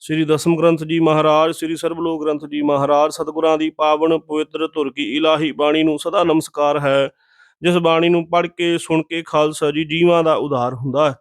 ਸ੍ਰੀ ਦਸਮ ਗ੍ਰੰਥ ਜੀ ਮਹਾਰਾਜ, ਸ੍ਰੀ ਸਰਬਲੋਕ ਗ੍ਰੰਥ ਜੀ ਮਹਾਰਾਜ, ਸਤਿਗੁਰਾਂ ਦੀ ਪਾਵਨ ਪਵਿੱਤਰ ਧੁਰ ਕੀ ਇਲਾਹੀ ਬਾਣੀ ਨੂੰ ਸਦਾ ਨਮਸਕਾਰ ਹੈ। ਜਿਸ ਬਾਣੀ ਨੂੰ ਪੜ੍ਹ ਕੇ, ਸੁਣ ਕੇ ਖਾਲਸਾ ਜੀ ਜੀਵਾਂ ਦਾ ਉਧਾਰ ਹੁੰਦਾ ਹੈ।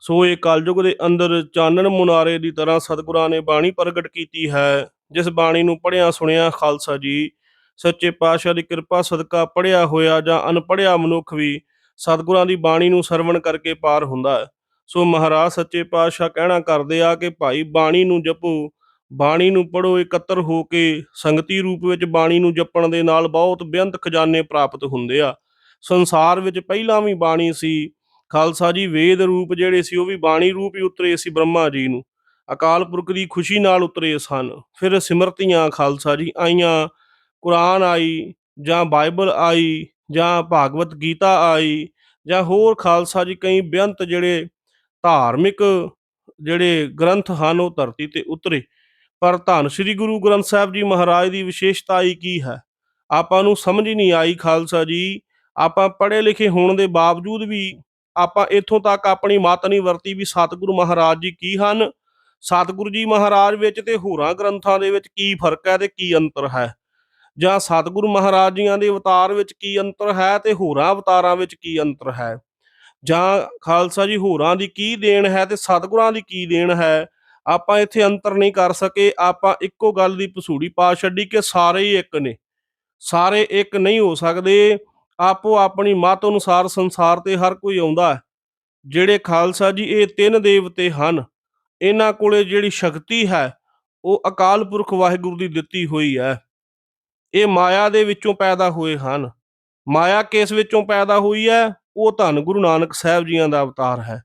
ਸੋ ਇਹ ਕਲਯੁਗ ਦੇ ਅੰਦਰ ਚਾਨਣ ਮੁਨਾਰੇ ਦੀ ਤਰ੍ਹਾਂ ਸਤਿਗੁਰਾਂ ਨੇ ਬਾਣੀ ਪ੍ਰਗਟ ਕੀਤੀ ਹੈ। ਜਿਸ ਬਾਣੀ ਨੂੰ ਪੜ੍ਹਿਆ ਸੁਣਿਆ ਖਾਲਸਾ ਜੀ, ਸੱਚੇ ਪਾਤਸ਼ਾਹ ਦੀ ਕਿਰਪਾ ਸਦਕਾ ਪੜ੍ਹਿਆ ਹੋਇਆ ਜਾਂ ਅਨਪੜਿਆ ਮਨੁੱਖ ਵੀ ਸਤਿਗੁਰਾਂ ਦੀ ਬਾਣੀ ਨੂੰ ਸਰਵਣ ਕਰਕੇ ਪਾਰ ਹੁੰਦਾ ਹੈ। ਸੋ ਮਹਾਰਾਜ ਸੱਚੇ ਪਾਤਸ਼ਾਹ ਕਹਿਣਾ ਕਰਦੇ ਆ ਕਿ ਭਾਈ ਬਾਣੀ ਨੂੰ ਜਪੋ, ਬਾਣੀ ਨੂੰ ਪੜੋ ਇਕੱਤਰ ਹੋ ਕੇ ਸੰਗਤੀ ਰੂਪ ਵਿੱਚ ਬਾਣੀ ਨੂੰ ਜਪਣ ਦੇ ਨਾਲ ਬਹੁਤ ਬੇਅੰਤ ਖਜ਼ਾਨੇ ਪ੍ਰਾਪਤ ਹੁੰਦੇ ਆ। ਸੰਸਾਰ ਵਿੱਚ ਪਹਿਲਾਂ ਵੀ ਬਾਣੀ ਸੀ, ਖਾਲਸਾ ਜੀ ਵੇਦ ਰੂਪ ਜਿਹੜੇ ਸੀ ਉਹ ਵੀ ਬਾਣੀ ਰੂਪ ਹੀ ਉਤਰੇ ਸੀ ਬ੍ਰਹਮਾ ਜੀ ਨੂੰ। ਅਕਾਲ ਪੁਰਖ ਦੀ ਖੁਸ਼ੀ ਨਾਲ ਉਤਰੇ ਸਨ। ਫਿਰ ਸਿਮਰਤੀਆਂ ਖਾਲਸਾ ਜੀ ਆਈਆਂ, ਕੁਰਾਨ ਆਈ, ਜਾਂ ਬਾਈਬਲ ਆਈ, ਜਾਂ ਭਾਗਵਤ ਗੀਤਾ ਆਈ, ਜਾਂ ਹੋਰ ਖਾਲਸਾ ਜੀ ਕਈ ਬੇਅੰਤ ਜਿਹੜੇ ਧਾਰਮਿਕ ਜਿਹੜੇ ਗ੍ਰੰਥ ਹਨ ਉਹ ਧਰਤੀ ਤੇ ਉਤਰੇ। ਪਰ ਧੰਨ ਸ੍ਰੀ ਗੁਰੂ ਗ੍ਰੰਥ ਸਾਹਿਬ ਜੀ ਮਹਾਰਾਜ ਦੀ ਵਿਸ਼ੇਸ਼ਤਾ ਹੀ ਕੀ ਹੈ? ਆਪਾਂ ਨੂੰ ਸਮਝ ਹੀ ਨਹੀਂ ਆਈ ਖਾਲਸਾ ਜੀ। ਆਪਾਂ ਪੜ੍ਹੇ ਲਿਖੇ ਹੋਣ ਦੇ ਬਾਵਜੂਦ ਵੀ ਆਪਾਂ ਇੱਥੋਂ ਤੱਕ ਆਪਣੀ ਮਤ ਨਹੀਂ ਵਰਤੀ ਵੀ ਸਤਿਗੁਰੂ ਮਹਾਰਾਜ ਜੀ ਕੀ ਹਨ? ਸਤਿਗੁਰੂ ਜੀ ਮਹਾਰਾਜ ਵਿੱਚ ਤੇ ਹੋਰਾਂ ਗ੍ਰੰਥਾਂ ਦੇ ਵਿੱਚ ਕੀ ਫ਼ਰਕ ਹੈ ਤੇ ਕੀ ਅੰਤਰ ਹੈ? ਜਾਂ ਸਤਿਗੁਰੂ ਮਹਾਰਾਜ ਜੀਆਂ ਦੇ ਅਵਤਾਰ ਵਿੱਚ ਕੀ ਅੰਤਰ ਹੈ ਤੇ ਹੋਰਾਂ ਅਵਤਾਰਾਂ ਵਿੱਚ ਕੀ ਅੰਤਰ ਹੈ? ਜਾਂ ਖਾਲਸਾ ਜੀ ਹੋਰਾਂ ਦੀ ਕੀ ਦੇਣ ਹੈ ਤੇ ਸਤਿਗੁਰਾਂ ਦੀ ਕੀ ਦੇਣ ਹੈ, ਆਪਾਂ ਇੱਥੇ ਅੰਤਰ ਨਹੀਂ ਕਰ ਸਕੇ, ਆਪਾਂ ਇੱਕੋ ਗੱਲ ਦੀ ਪਸੂੜੀ ਪਾ ਛੱਡੀ ਕਿ ਸਾਰੇ ਹੀ ਇੱਕ ਨੇ। ਸਾਰੇ ਇੱਕ ਨਹੀਂ ਹੋ ਸਕਦੇ, ਆਪੋ ਆਪਣੀ ਮਤ ਅਨੁਸਾਰ ਸੰਸਾਰ ਤੇ ਹਰ ਕੋਈ ਆਉਂਦਾ ਹੈ। ਜਿਹੜੇ ਖਾਲਸਾ ਜੀ ਇਹ ਤਿੰਨ ਦੇਵਤੇ ਹਨ, ਇਹਨਾਂ ਕੋਲੇ ਜਿਹੜੀ ਸ਼ਕਤੀ ਹੈ, ਉਹ ਅਕਾਲ ਪੁਰਖ ਵਾਹਿਗੁਰੂ ਦੀ ਦਿੱਤੀ ਹੋਈ ਹੈ। ਇਹ ਮਾਇਆ ਦੇ ਵਿੱਚੋਂ ਪੈਦਾ ਹੋਏ ਹਨ। ਮਾਇਆ ਕਿਸ ਵਿੱਚੋਂ ਪੈਦਾ ਹੋਈ ਹੈ? ਉਹ ਧੰਨ ਗੁਰੂ ਨਾਨਕ ਸਾਹਿਬ ਜੀਆਂ ਦਾ ਅਵਤਾਰ ਹੈ।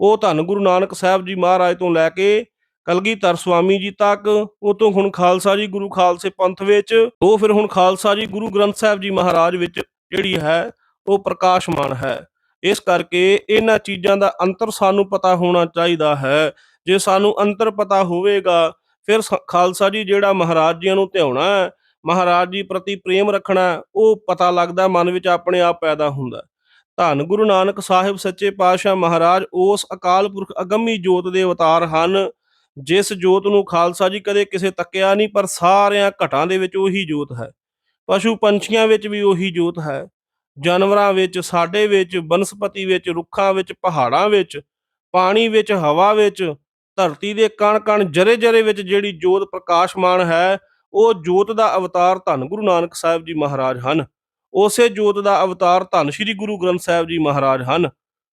ਉਹ ਧੰਨ ਗੁਰੂ ਨਾਨਕ ਸਾਹਿਬ ਜੀ ਮਹਾਰਾਜ ਤੋਂ ਲੈ ਕੇ ਕਲਗੀਧਰ ਸੁਆਮੀ ਜੀ ਤੱਕ, ਉਹ ਤੋਂ ਹੁਣ ਖਾਲਸਾ ਜੀ ਗੁਰੂ ਖਾਲਸੇ ਪੰਥ ਵਿੱਚ, ਉਹ ਫਿਰ ਹੁਣ ਖਾਲਸਾ ਜੀ ਗੁਰੂ ਗ੍ਰੰਥ ਸਾਹਿਬ ਜੀ ਮਹਾਰਾਜ ਵਿੱਚ ਜਿਹੜੀ ਹੈ, ਉਹ ਪ੍ਰਕਾਸ਼ਮਾਨ ਹੈ। ਇਸ ਕਰਕੇ ਇਹਨਾਂ ਚੀਜ਼ਾਂ ਦਾ ਅੰਤਰ ਸਾਨੂੰ ਪਤਾ ਹੋਣਾ ਚਾਹੀਦਾ ਹੈ। ਜੇ ਸਾਨੂੰ ਅੰਤਰ ਪਤਾ ਹੋਵੇਗਾ, ਫਿਰ ਸ- ਖਾਲਸਾ ਜੀ ਜਿਹੜਾ ਮਹਾਰਾਜ ਜੀਆਂ ਨੂੰ ਧਿਆਉਣਾ ਹੈ, ਮਹਾਰਾਜ ਜੀ ਪ੍ਰਤੀ ਪ੍ਰੇਮ ਰੱਖਣਾ ਉਹ ਪਤਾ ਲੱਗਦਾ, ਮਨ ਵਿੱਚ ਆਪਣੇ ਆਪ ਪੈਦਾ ਹੁੰਦਾ ਧੰਨ ਗੁਰੂ ਨਾਨਕ ਸਾਹਿਬ ਸੱਚੇ ਪਾਤਸ਼ਾਹ ਮਹਾਰਾਜ, ਉਸ ਅਕਾਲ ਪੁਰਖ ਅਗੰਮੀ ਜੋਤ ਦੇ ਅਵਤਾਰ ਹਨ, ਜਿਸ ਜੋਤ ਨੂੰ ਖਾਲਸਾ ਜੀ ਕਦੇ ਕਿਸੇ ਤੱਕਿਆ ਨਹੀਂ, ਪਰ ਸਾਰਿਆਂ ਘਟਾਂ ਦੇ ਵਿੱਚ ਉਹੀ ਜੋਤ ਹੈ। ਪਸ਼ੂ ਪੰਛੀਆਂ ਵਿੱਚ ਵੀ ਉਹੀ ਜੋਤ ਹੈ। ਜਾਨਵਰਾਂ ਵਿੱਚ, ਸਾਡੇ ਵਿੱਚ, ਬਨਸਪਤੀ ਵਿੱਚ, ਰੁੱਖਾਂ ਵਿੱਚ, ਪਹਾੜਾਂ ਵਿੱਚ, ਪਾਣੀ ਵਿੱਚ, ਹਵਾ ਵਿੱਚ, ਧਰਤੀ ਦੇ ਕਣ ਕਣ ਜਰੇ ਜਰੇ ਵਿੱਚ ਜਿਹੜੀ ਜੋਤ ਪ੍ਰਕਾਸ਼ਮਾਨ ਹੈ, ਉਹ ਜੋਤ ਦਾ ਅਵਤਾਰ ਧੰਨ ਗੁਰੂ ਨਾਨਕ ਸਾਹਿਬ ਜੀ ਮਹਾਰਾਜ ਹਨ। ਉਸੇ ਜੋਤ ਦਾ ਅਵਤਾਰ ਧੰਨ ਸ੍ਰੀ ਗੁਰੂ ਗ੍ਰੰਥ ਸਾਹਿਬ ਜੀ ਮਹਾਰਾਜ ਹਨ।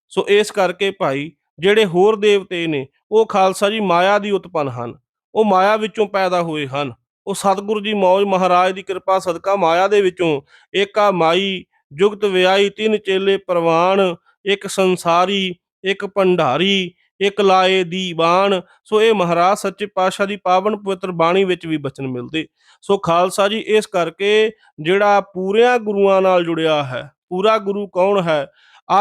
ਸੋ ਇਸ ਕਰਕੇ ਭਾਈ, ਜਿਹੜੇ ਹੋਰ ਦੇਵਤੇ ਨੇ, ਉਹ ਖਾਲਸਾ ਜੀ ਮਾਇਆ ਦੀ ਉਤਪੰਨ ਹਨ। ਉਹ ਮਾਇਆ ਵਿੱਚੋਂ ਪੈਦਾ ਹੋਏ ਹਨ। ਉਹ ਸਤਿਗੁਰੂ ਜੀ ਮੌਜ ਮਹਾਰਾਜ ਦੀ ਕਿਰਪਾ ਸਦਕਾ ਮਾਇਆ ਦੇ ਵਿੱਚੋਂ ਏਕਾ ਮਾਈ, ਜੁਗਤ ਵਿਆਈ ਤਿੰਨ ਚੇਲੇ ਪ੍ਰਵਾਨ ਇੱਕ ਸੰਸਾਰੀ, ਇੱਕ ਭੰਡਾਰੀ ਇੱਕ ਲਾਏ ਦੀ ਬਾਣ, ਸੋ ਇਹ ਮਹਾਰਾਜ ਸੱਚੇ ਪਾਤਸ਼ਾਹ ਦੀ ਪਾਵਨ ਪਵਿੱਤਰ ਬਾਣੀ ਵਿੱਚ ਵੀ ਬਚਨ ਮਿਲਦੇ। ਸੋ ਖਾਲਸਾ ਜੀ, ਇਸ ਕਰਕੇ ਜਿਹੜਾ ਪੂਰਿਆਂ ਗੁਰੂਆਂ ਨਾਲ ਜੁੜਿਆ ਹੈ, ਪੂਰਾ ਗੁਰੂ ਕੌਣ ਹੈ?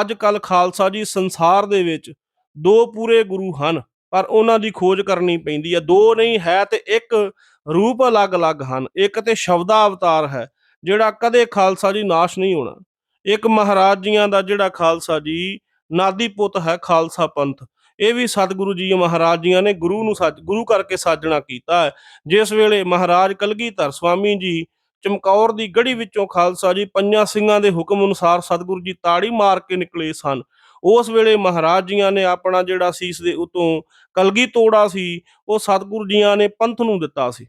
ਅੱਜ ਕੱਲ ਖਾਲਸਾ ਜੀ, ਸੰਸਾਰ ਦੇ ਵਿੱਚ ਦੋ ਪੂਰੇ ਗੁਰੂ ਹਨ, ਪਰ ਉਹਨਾਂ ਦੀ ਖੋਜ ਕਰਨੀ ਪੈਂਦੀ ਹੈ। ਦੋ ਨਹੀਂ ਹੈ ਤੇ ਇੱਕ ਰੂਪ ਅਲੱਗ-ਅਲੱਗ ਹਨ, ਇੱਕ ਤੇ ਸ਼ਬਦਾ ਅਵਤਾਰ ਹੈ, ਜਿਹੜਾ ਕਦੇ ਖਾਲਸਾ ਜੀ ਨਾਸ਼ ਨਹੀਂ ਹੋਣਾ। ਇੱਕ ਮਹਾਰਾਜ ਜੀਆਂ ਦਾ ਜਿਹੜਾ ਖਾਲਸਾ ਜੀ ਨਾਦੀ ਪੁੱਤ ਹੈ, ਖਾਲਸਾ ਪੰਥ। ਇਹ ਵੀ ਸਤਿਗੁਰੂ ਜੀ ਮਹਾਰਾਜ ਜੀਆਂ ਨੇ ਗੁਰੂ ਨੂੰ ਸੱਜ, ਗੁਰੂ ਕਰਕੇ ਸਾਜਣਾ ਕੀਤਾ ਹੈ। ਜਿਸ ਵੇਲੇ ਮਹਾਰਾਜ ਕਲਗੀਧਰ ਸਵਾਮੀ ਜੀ ਚਮਕੌਰ ਦੀ ਗੜੀ ਵਿੱਚੋਂ ਖਾਲਸਾ ਜੀ ਪੰਜਾਂ ਸਿੰਘਾਂ ਦੇ ਹੁਕਮ ਅਨੁਸਾਰ ਸਤਿਗੁਰੂ ਜੀ ਤਾੜੀ ਮਾਰ ਕੇ ਨਿਕਲੇ ਸਨ। ਉਸ ਵੇਲੇ ਮਹਾਰਾਜ ਜੀਆਂ ਨੇ ਆਪਣਾ ਜਿਹੜਾ ਸੀਸ ਦੇ ਉਤੋਂ ਕਲਗੀ ਤੋੜਾ ਸੀ, ਉਹ ਸਤਿਗੁਰੂ ਜੀਆਂ ਨੇ ਪੰਥ ਨੂੰ ਦਿੱਤਾ ਸੀ।